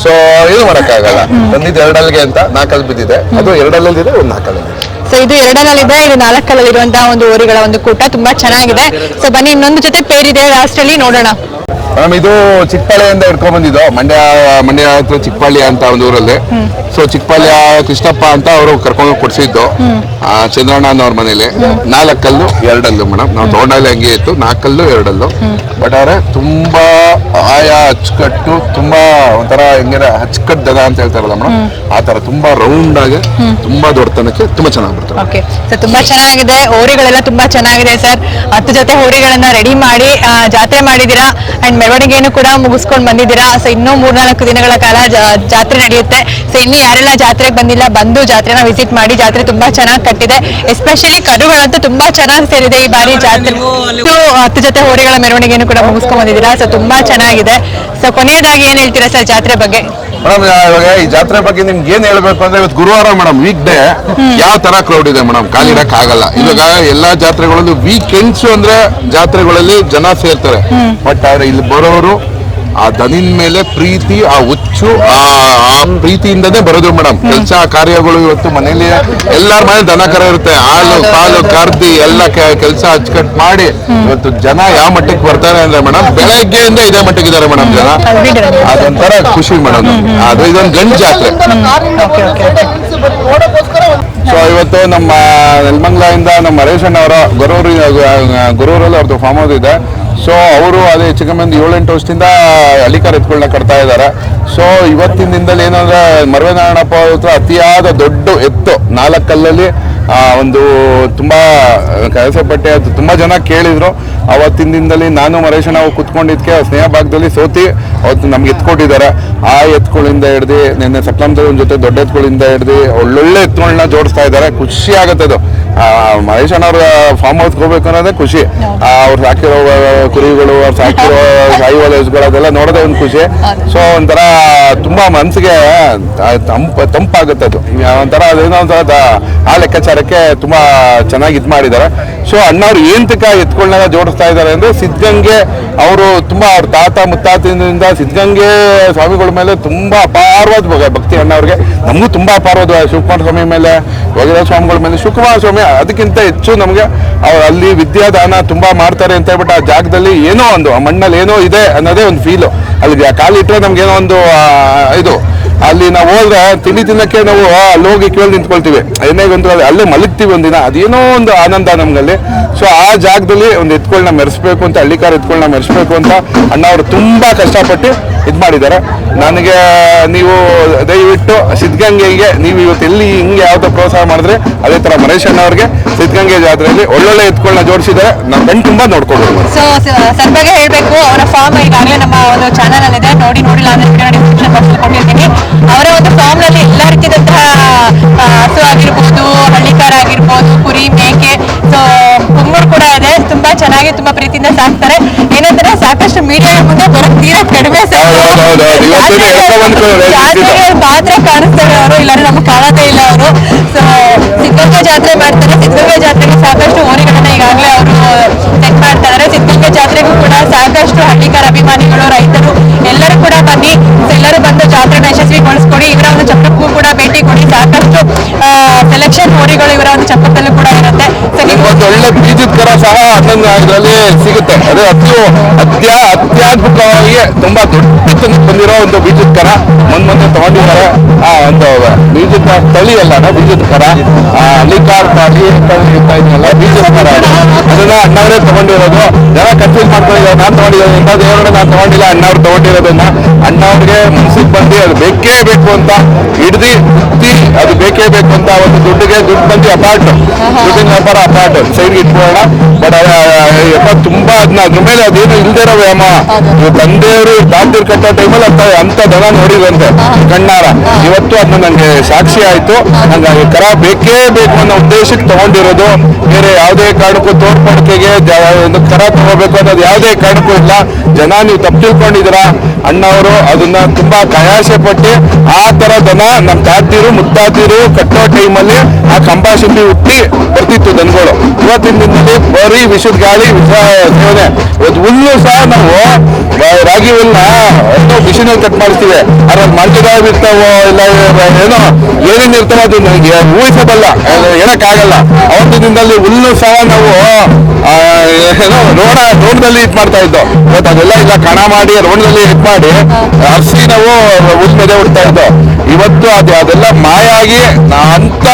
ಸೊ ಏನು ಮಾಡಕ್ಕಾಗಲ್ಲ. ಬಂದಿದ್ದು ಎರಡಲ್ಗೆ ಅಂತ ನಾಲ್ಕಲ್ಲಿ ಬಿದ್ದಿದೆ. ಅದು ಎರಡಲ್ಲಿದೆ ಒಂದು ನಾಲ್ಕಲ್ಲಿ ಸೊ ಇದು ಎರಡನಲ್ಲಿದೆ ಇದು ನಾಲ್ಕಲ್ಲಿ ಇರುವಂತಹ ಒಂದು ಓರಿಗಳ ಒಂದು ಕೂಟ. ತುಂಬಾ ಚೆನ್ನಾಗಿದೆ. ಸೊ ಬನ್ನಿ ಇನ್ನೊಂದು ಜೊತೆ ಪೇರಿದೆ ಲಾಸ್ಟ್ ಅಲ್ಲಿ ನೋಡೋಣ. ಮೇಡಮ್ ಇದು ಚಿಕ್ಕಪಾಳ್ಯದಿಂದ ಹಿಡ್ಕೊಂಡ್ ಬಂದಿದ್ದು. ಮಂಡ್ಯ ಮಂಡ್ಯ ಹತ್ರ ಚಿಕ್ಕಪಾಳ್ಯ ಅಂತ ಒಂದು ಊರಲ್ಲಿ. ಸೊ ಚಿಕ್ಕಪಾಳ್ಯ ಕೃಷ್ಣಪ್ಪ ಅಂತ ಅವರು ಕರ್ಕೊಂಡು ಕೊಡಿಸಿದ್ದು. ಚಂದ್ರಣ್ಣ ಅವ್ರ ಮನೇಲಿ. ನಾಲ್ಕಲ್ಲು ಎರಡಲ್ಲು ಮೇಡಮ್ ನಾವು ತಗೊಂಡಲ್ಲಿ ಹಂಗೆ ಇತ್ತು. ನಾಲ್ಕಲ್ಲು ಎರಡಲ್ಲು. ಬಟ್ ಅವ್ರೆ ತುಂಬಾ ಆಯ ಅಚ್ಚುಕಟ್ಟು ತುಂಬಾ ಒಂಥರ ಹೆಂಗಿರ ಅಚ್ಚುಕಟ್ಟು ದನ ಅಂತ ಹೇಳ್ತಾರಲ್ಲ ಮೇಡಮ್ ಆ ತರ ತುಂಬಾ ರೌಂಡ್ ಆಗಿ ತುಂಬಾ ದೊಡ್ಡತನಕ್ಕೆ ತುಂಬಾ ಚೆನ್ನಾಗಿ ಬರ್ತದೆ ಓಕೆ ಸರ್ ತುಂಬಾ ಚೆನ್ನಾಗಿದೆ. ಹೋರಿಗಳೆಲ್ಲ ತುಂಬಾ ಚೆನ್ನಾಗಿದೆ ಸರ್. ಹತ್ತು ಜೊತೆ ಹೋರಿಗಳನ್ನ ರೆಡಿ ಮಾಡಿ ಜಾತ್ರೆ ಮಾಡಿದೀರಾ ಅಂಡ್ ಮೆರವಣಿಗೆಯನ್ನು ಕೂಡ ಮುಗಿಸ್ಕೊಂಡು ಬಂದಿದ್ದೀರಾ? ಸೊ ಇನ್ನೂ ಮೂರ್ನಾಲ್ಕು ದಿನಗಳ ಕಾಲ ಜಾತ್ರೆ ನಡೆಯುತ್ತೆ. ಸೊ ಇನ್ನು ಯಾರೆಲ್ಲ ಜಾತ್ರೆಗೆ ಬಂದಿಲ್ಲ ಬಂದು ಜಾತ್ರೆನ ವಿಸಿಟ್ ಮಾಡಿ ಜಾತ್ರೆ ತುಂಬಾ ಚೆನ್ನಾಗಿ ಕಟ್ಟಿದೆ. ಎಸ್ಪೆಷಲಿ ಕರುಗಳಂತೂ ತುಂಬಾ ಚೆನ್ನಾಗಿ ಸೇರಿದೆ ಈ ಬಾರಿ ಜಾತ್ರೆ. ಸೊ, ಹತ್ತು ಜೊತೆ ಹೋರಿಗಳ ಮೆರವಣಿಗೆಯನ್ನು ಕೂಡ ಮುಗಿಸ್ಕೊಂಡ್ ಬಂದಿದ್ದೀರಾ? ಸೊ ತುಂಬಾ ಚೆನ್ನಾಗಿದೆ. ಸೊ ಕೊನೆಯದಾಗಿ ಏನ್ ಹೇಳ್ತೀರಾ ಸರ್ ಜಾತ್ರೆ ಬಗ್ಗೆ? ಮೇಡಮ್ ಇವಾಗ ಈ ಜಾತ್ರೆ ಬಗ್ಗೆ ನಿಮ್ಗೆ ಏನ್ ಹೇಳ್ಬೇಕು ಅಂದ್ರೆ ಇವತ್ತು ಗುರುವಾರ ಮೇಡಮ್ ವೀಕ್ ಡೇ ಯಾವ ತರ ಕ್ರೌಡ್ ಇದೆ ಮೇಡಮ್? ಕಾಲಿಡಕ್ ಆಗಲ್ಲ. ಇವಾಗ ಎಲ್ಲಾ ಜಾತ್ರೆಗಳಲ್ಲೂ ವೀಕೆಂಡ್ಸ್ ಅಂದ್ರೆ ಜಾತ್ರೆಗಳಲ್ಲಿ ಜನ ಸೇರ್ತಾರೆ. ಬಟ್ ಆದ್ರೆ ಇಲ್ಲಿ ಬರೋರು ಆ ದನಿನ್ ಮೇಲೆ ಪ್ರೀತಿ, ಆ ಹುಚ್ಚು, ಆ ಪ್ರೀತಿಯಿಂದನೇ ಬರೋದು ಮೇಡಮ್. ಕೆಲಸ, ಕಾರ್ಯಗಳು ಇವತ್ತು ಮನೇಲಿ ಎಲ್ಲಾರ ಮನೆ ದನ ಕರ ಇರುತ್ತೆ. ಹಾಲು ಕಾಲು ಕರ್ದಿ ಎಲ್ಲ ಕೆಲಸ ಅಚ್ಚುಕಟ್ ಮಾಡಿ ಇವತ್ತು ಜನ ಯಾವ ಮಟ್ಟಕ್ಕೆ ಬರ್ತಾರೆ ಅಂದ್ರೆ ಮೇಡಮ್, ಬೆಳಗ್ಗೆಯಿಂದ ಇದೇ ಮಟ್ಟಕ್ಕೆ ಇದಾರೆ ಮೇಡಮ್ ಜನ. ಅದು ಅದೊಂಥರ ಖುಷಿ ಮೇಡಮ್. ಅದು ಇದೊಂದು ಗಂಡು ಜಾತ್ರೆ. ಸೊ ಇವತ್ತು ನಮ್ಮ ನೆಲಮಂಗ್ಲಿಂದ ನಮ್ಮ ಹರೇಶ್ ಅವರ ಗುರೂರು, ಗುರೂರಲ್ಲಿ ಅವ್ರದ್ದು ಫಾರ್ಮ್ ಹೌಸ್ ಇದೆ ಸೊ ಅವರು ಅದೇ ಹೆಚ್ಚು ಕಮ್ಮಿ ಏಳೆಂಟು ವರ್ಷದಿಂದ ಅಲಿಕಾರ್ ಎತ್ಗಳನ್ನ ಕಟ್ತಾ ಇದ್ದಾರೆ. ಸೊ ಇವತ್ತಿನ ದಿನದಲ್ಲಿ ಏನಂದ್ರೆ ಮರವೇನಾರಾಯಣಪ್ಪ ಹತ್ರ ಅತಿಯಾದ ದೊಡ್ಡ ಎತ್ತು ನಾಲ್ಕಲ್ಲಲ್ಲಿ ಆ, ಒಂದು ತುಂಬಾ ಕೆಲಸ ಪಟ್ಟೆ ಅದು ತುಂಬಾ ಜನ ಕೇಳಿದ್ರು. ಅವತ್ತಿನ ದಿನದಲ್ಲಿ ನಾನು ಮರೇಶ ನಾವು ಕುತ್ಕೊಂಡಿದ್ಕೆ ಸ್ನೇಹ ಭಾಗದಲ್ಲಿ ಸೋತಿ ಅವತ್ತು ನಮ್ಗೆ ಎತ್ಕೊಟ್ಟಿದ್ದಾರೆ. ಆ ಎತ್ಗಳಿಂದ ಹಿಡ್ದು ನಿನ್ನೆ ಸಪ್ತಮದ ಜೊತೆ ದೊಡ್ಡ ಎತ್ಗಳಿಂದ ಹಿಡ್ದು ಒಳ್ಳೊಳ್ಳೆ ಎತ್ಗಳನ್ನ ಜೋಡಿಸ್ತಾ ಇದ್ದಾರೆ. ಖುಷಿ ಆಗುತ್ತೆ ಅದು. ಮಹೇಶ್ ಅಣ್ಣವ್ರ ಫಾರ್ಮ್ ಹೌಸ್ ಹೋಗ್ಬೇಕು ಅನ್ನೋದೇ ಖುಷಿ. ಅವ್ರು ಸಾಕಿರೋ ಕುರಿಗಳು ಅವ್ರು ಸಾಕಿರೋ ಸಾಯಿ ಹಸುಗಳು ಅದೆಲ್ಲ ನೋಡೋದೇ ಒಂದು ಖುಷಿ. ಸೊ ಒಂಥರ ತುಂಬಾ ಮನ್ಸಿಗೆ ಆ, ತಂಪ ತಂಪಾಗುತ್ತೆ ಅದು. ಒಂಥರ ಅದೇನೋ ಒಂಥರ ಆ ಆ ಲೆಕ್ಕಾಚಾರಕ್ಕೆ ತುಂಬಾ ಚೆನ್ನಾಗಿ ಇದು ಮಾಡಿದ್ದಾರೆ ಸೊ ಅಣ್ಣವ್ರು ಏಂತಕ ಎತ್ಗಳನ್ನೆಲ್ಲ ಜೋಡಿಸ್ತಾ ಇದ್ದಾರೆ ಅಂದ್ರೆ ಸಿದ್ಧಗಂಗೆ ಅವರು ತುಂಬಾ ಅವ್ರ ತಾತ ಮುತ್ತಾತಿನಿಂದ ಸಿದ್ಧಗಂಗೆ ಸ್ವಾಮಿಗಳ ಮೇಲೆ ತುಂಬಾ ಅಪಾರವಾದ ಭಕ್ತಿ ಅಣ್ಣವ್ರಿಗೆ ನಮಗೂ ತುಂಬಾ ಅಪಾರವಾದ ಶಿವಕುಮಾರ ಸ್ವಾಮಿ ಮೇಲೆ ವಜ್ರ ಸ್ವಾಮಿಗಳ ಮೇಲೆ, ಶಿವಕುಮಾರ ಸ್ವಾಮಿ ಅದಕ್ಕಿಂತ ಹೆಚ್ಚು ನಮಗೆ ಅಲ್ಲಿ ವಿದ್ಯಾದಾನ ತುಂಬಾ ಮಾಡ್ತಾರೆ ಅಂತ ಹೇಳ್ಬಿಟ್ಟು ಆ ಜಾಗದಲ್ಲಿ ಏನೋ ಒಂದು, ಆ ಮಣ್ಣಲ್ಲಿ ಏನೋ ಇದೆ ಅನ್ನೋದೇ ಒಂದು ಫೀಲು ಅಲ್ಲಿ ಕಾಲಿಟ್ಟರೆ ನಮ್ಗೆ ಏನೋ ಒಂದು ಇದು. ಅಲ್ಲಿ ನಾವು ಹೋದ್ರೆ ತಿಂಡಿ ತಿನ್ನಕ್ಕೆ ನಾವು ಅಲ್ಲಿ ಹೋಗಿ ಕೇಳಿ ನಿಂತ್ಕೊಳ್ತೀವಿ. ಏನೇ ಒಂದು ಅಲ್ಲೇ ಮಲಗ್ತೀವಿ ಒಂದಿನ. ಅದೇನೋ ಒಂದು ಆನಂದ ನಮ್ಗಲ್ಲಿ. ಸೊ ಆ ಜಾಗದಲ್ಲಿ ಒಂದು ಎತ್ಕೊಳ್ಳನ್ನ ಮೆರೆಸ್ಬೇಕು ಅಂತ, ಹಳ್ಳಿಕಾರ ಎತ್ಕೊಳ್ಳ ಮೆರೆಸ್ಬೇಕು ಅಂತ ಅಣ್ಣ ಅವರು ತುಂಬಾ ಕಷ್ಟಪಟ್ಟು ಇದು ಮಾಡಿದ್ದಾರೆ. ನನಗೆ ನೀವು ದಯವಿಟ್ಟು ಸಿದ್ಧಗಂಗೆಗೆ, ನೀವು ಇವತ್ತು ಎಲ್ಲಿ ಹಿಂಗೆ ಯಾವ್ದೋ ಪ್ರೋತ್ಸಾಹ ಮಾಡಿದ್ರೆ ಅದೇ ತರ ಮರೇಶ್ ಅಣ್ಣ ಅವ್ರಿಗೆ ಸಿದ್ಧಗಂಗೆ ಜಾತ್ರೆಯಲ್ಲಿ ಒಳ್ಳೊಳ್ಳೆ ಎತ್ಕೊಳ್ಳ ಜೋಡಿಸಿದ್ದಾರೆ. ನಾವು ಕಣ್ ತುಂಬಾ ನೋಡ್ಕೊಂಡು ಸೊ ಹೇಳ್ಬೇಕು, ಅವರ ಫಾರ್ಮ್ ಈಗಾಗಲೇ ನಮ್ಮ ಒಂದು ಚಾನಲ್ ಅಲ್ಲಿ ಇದೆ ನೋಡಿ, ನೋಡಿಲ್ಲ ಅಂದ್ರೆ ಡಿಸ್ಕ್ರಿಪ್ಷನ್ ಬಾಕ್ಸ್ ಅವರ ಒಂದು ಫಾರ್ಮ್ನಲ್ಲಿ ಎಲ್ಲ ರೀತಿಯಾದಂತಹ ಹಸು ಆಗಿರ್ಬೋದು ಹಳ್ಳಿಕಾರ ಆಗಿರ್ಬೋದು ಕುರಿ ಮೇಕೆ ಸೊ ಪುಂಗೂರು ಕೂಡ ಇದೆ. ತುಂಬಾ ಚೆನ್ನಾಗಿ ತುಂಬಾ ಪ್ರೀತಿಯಿಂದ ಸಾಕ್ತಾರೆ. ಏನಂದ್ರೆ ಸಾಕಷ್ಟು ಮೀಡಿಯಾ ಮುಂದೆ ಬರೋದು ತೀರಾ ಕಡಿಮೆ ಮಾತ್ರ ಕಾಣಿಸ್ತಾರೆ ಅವರು ಇಲ್ಲ ನಮ್ಗೆ ಕಾಣದೇ ಇಲ್ಲ ಅವರು. ಸೊ ಸಿದ್ಧಗಂಗಾ ಜಾತ್ರೆ ಮಾಡ್ತಾರೆ. ಸಿದ್ಧಗಂಗಾ ಜಾತ್ರೆಗೆ ಸಾಕಷ್ಟು ಓರಿಗಳನ್ನ ಈಗಾಗಲೇ ಅವರು ಸೆಟ್ ಮಾಡ್ತಾರೆ. ಸಿದ್ಧಗಂಗಾ ಜಾತ್ರೆಗೂ ಕೂಡ ಸಾಕಷ್ಟು ಹಳ್ಳಿಕಾರ ಅಭಿಮಾನಿಗಳು ರೈತರು ಎಲ್ಲರೂ ಕೂಡ ಬನ್ನಿ. ಎಲ್ಲರೂ ಬಂದು ಜಾತ್ರೆನ ಯಶಸ್ವಿಗೊಳಿಸ್ಕೊಡಿ. ಇವರ ಒಂದು ಚಪ್ಪಕ್ಕೂ ಕೂಡ ಭೇಟಿ ಕೊಡಿ. ಸಾಕಷ್ಟು ಸೆಲೆಕ್ಷನ್ ಓರಿಗಳು ಇವರ ಒಂದು ಚಪ್ಪಕ್ಕಲ್ಲೂ ಕೂಡ ಇರುತ್ತೆ. ಒಳ್ಳೆ ಬೀಜದ ಕರ ಸಹ ಅದರಲ್ಲಿ ಸಿಗುತ್ತೆ. ಅದು ಅತಿ ಅತ್ಯ ಅತ್ಯದ್ಭುತವಾಗಿ ತುಂಬಾ ದೊಡ್ಡ ಬಂದಿರೋ ಒಂದು ಬೀಜದ ಕರ ಮೊನ್ನೆ ಮೊನ್ನೆ ತಗೊಂಡಿದ್ದಾರೆ. ಆ, ಒಂದು ಬೀಜದ ತಳಿ ಅಲ್ಲ ಬೀಜದ ಕರ. ಹೇಳ್ತಾ ಇದೆಯಲ್ಲ ಬೀಜದ ಕರ ಅದು. ಅದನ್ನ ಅಣ್ಣವರೇ ತಗೊಂಡಿರೋದು. ಜನ ಕನ್ಫ್ಯೂಸ್ ಮಾಡ್ಕೊಂಡಿದ್ದಾರೆ. ನಾನು ಇಂಥ ದೇವರನ್ನ ನಾನು ತಗೊಂಡಿಲ್ಲ. ಅಣ್ಣವ್ರು ತಗೊಂಡಿರೋದನ್ನ. ಅಣ್ಣವ್ರಿಗೆ ಮನ್ಸಿಗೆ ಬಂದು ಅದು ಬೇಕೇ ಬೇಕು ಅಂತ ಹಿಡ್ದು ಅದು ಬೇಕೇ ಬೇಕು ಅಂತ ಒಂದು ದುಡ್ಡಿಗೆ ದುಡ್ಡು ಬಂದು ಅಪಾರ್ಟ್ ದುಡ್ಡಿನ ವ್ಯಾಪಾರ ಅಪಾರ್ಟ್ ಸೈಡ್ಗೆ ಇಟ್ಕೊಳ್ಳೋಣ. ಬಟ್ ಯಪ್ಪ ತುಂಬಾ ಅದನ್ನ ಅದ್ರ ಮೇಲೆ ಅದೇನು ಇಲ್ದೇ ಇರೋ ವ್ಯಾಮ. ನೀವು ತಂದೆಯವರು ತಾತಿರ್ ಕಟ್ಟೋ ಟೈಮಲ್ಲಿ ಅಂತ ಅಂತ ದನ ನೋಡಿದಂತೆ ಕಣ್ಣಾರ. ಇವತ್ತು ಅದನ್ನ ನಂಗೆ ಸಾಕ್ಷಿ ಆಯ್ತು. ನಂಗೆ ಕರ ಬೇಕೇ ಬೇಕು ಅನ್ನೋ ಉದ್ದೇಶಕ್ಕೆ ತಗೊಂಡಿರೋದು. ಬೇರೆ ಯಾವುದೇ ಕಾರಣಕ್ಕೂ ತೋರ್ಪಡಿಕೆಗೆ ಒಂದು ಕರ ತಗೋಬೇಕು ಅನ್ನೋದು ಯಾವುದೇ ಕಾರಣಕ್ಕೂ ಇಲ್ಲ. ಜನ ನೀವು ತಪ್ಪು ತಿಳ್ಕೊಂಡಿದ್ದೀರಾ? ಅಣ್ಣವರು ಅದನ್ನ ತುಂಬಾ ಕಯಾಸೆ ಪಟ್ಟು ಆ ತರ ದನ ನಮ್ಮ ತಾತಿರು, ಮುತ್ತಾತಿರು ಕಟ್ಟೋ ಟೈಮಲ್ಲಿ ಆ ಕಂಬ ಹುಟ್ಟಿ ಬರ್ತಿತ್ತು ದನಗಳು. ಇವತ್ತಿನ ದಿನದಲ್ಲಿ ಬರೀ ವಿಷದ ಗಾಳಿ ವಿಷ ಸೇವನೆ. ಇವತ್ತು ಹುಲ್ಲು ಸಹ ನಾವು ರಾಗಿ ಹುಲ್ನ ಎಷ್ಟೋ ಬಿಸಿನಲ್ಲಿ ಕಟ್ ಮಾಡಿಸ್ತೀವಿ. ಅದ್ರಲ್ಲಿ ಮಂಟಗಾಯಿ ಇರ್ತಾವೋ ಇಲ್ಲ, ಏನೋ ಏನೇನು ಇರ್ತಾವ ಅದು ನನಗೆ ಊಹಿಸಬಲ್ಲ. ಹೇಳಕ್ಕಾಗಲ್ಲ. ಅವತ್ತು ದಿನದಲ್ಲಿ ಹುಲ್ಲು ಸಹ ನಾವು ಏನೋ ರೋಡ ರೋಡ್ನಲ್ಲಿ ಇಟ್ ಮಾಡ್ತಾ ಇದ್ದೋ. ಇವತ್ತು ಅದೆಲ್ಲ ಇಲ್ಲ ಕಣ ಮಾಡಿ, ರೋಡ್ನಲ್ಲಿ ಇಟ್ ಮಾಡಿ ಹರಿಸಿ ನಾವು ಮೇಲೆ ಹುಡ್ತಾ ಇದ್ದೆ ಇವತ್ತು ಅದು ಅದೆಲ್ಲ ಮಾಯ ಆಗಿ ನಾ ಅಂತ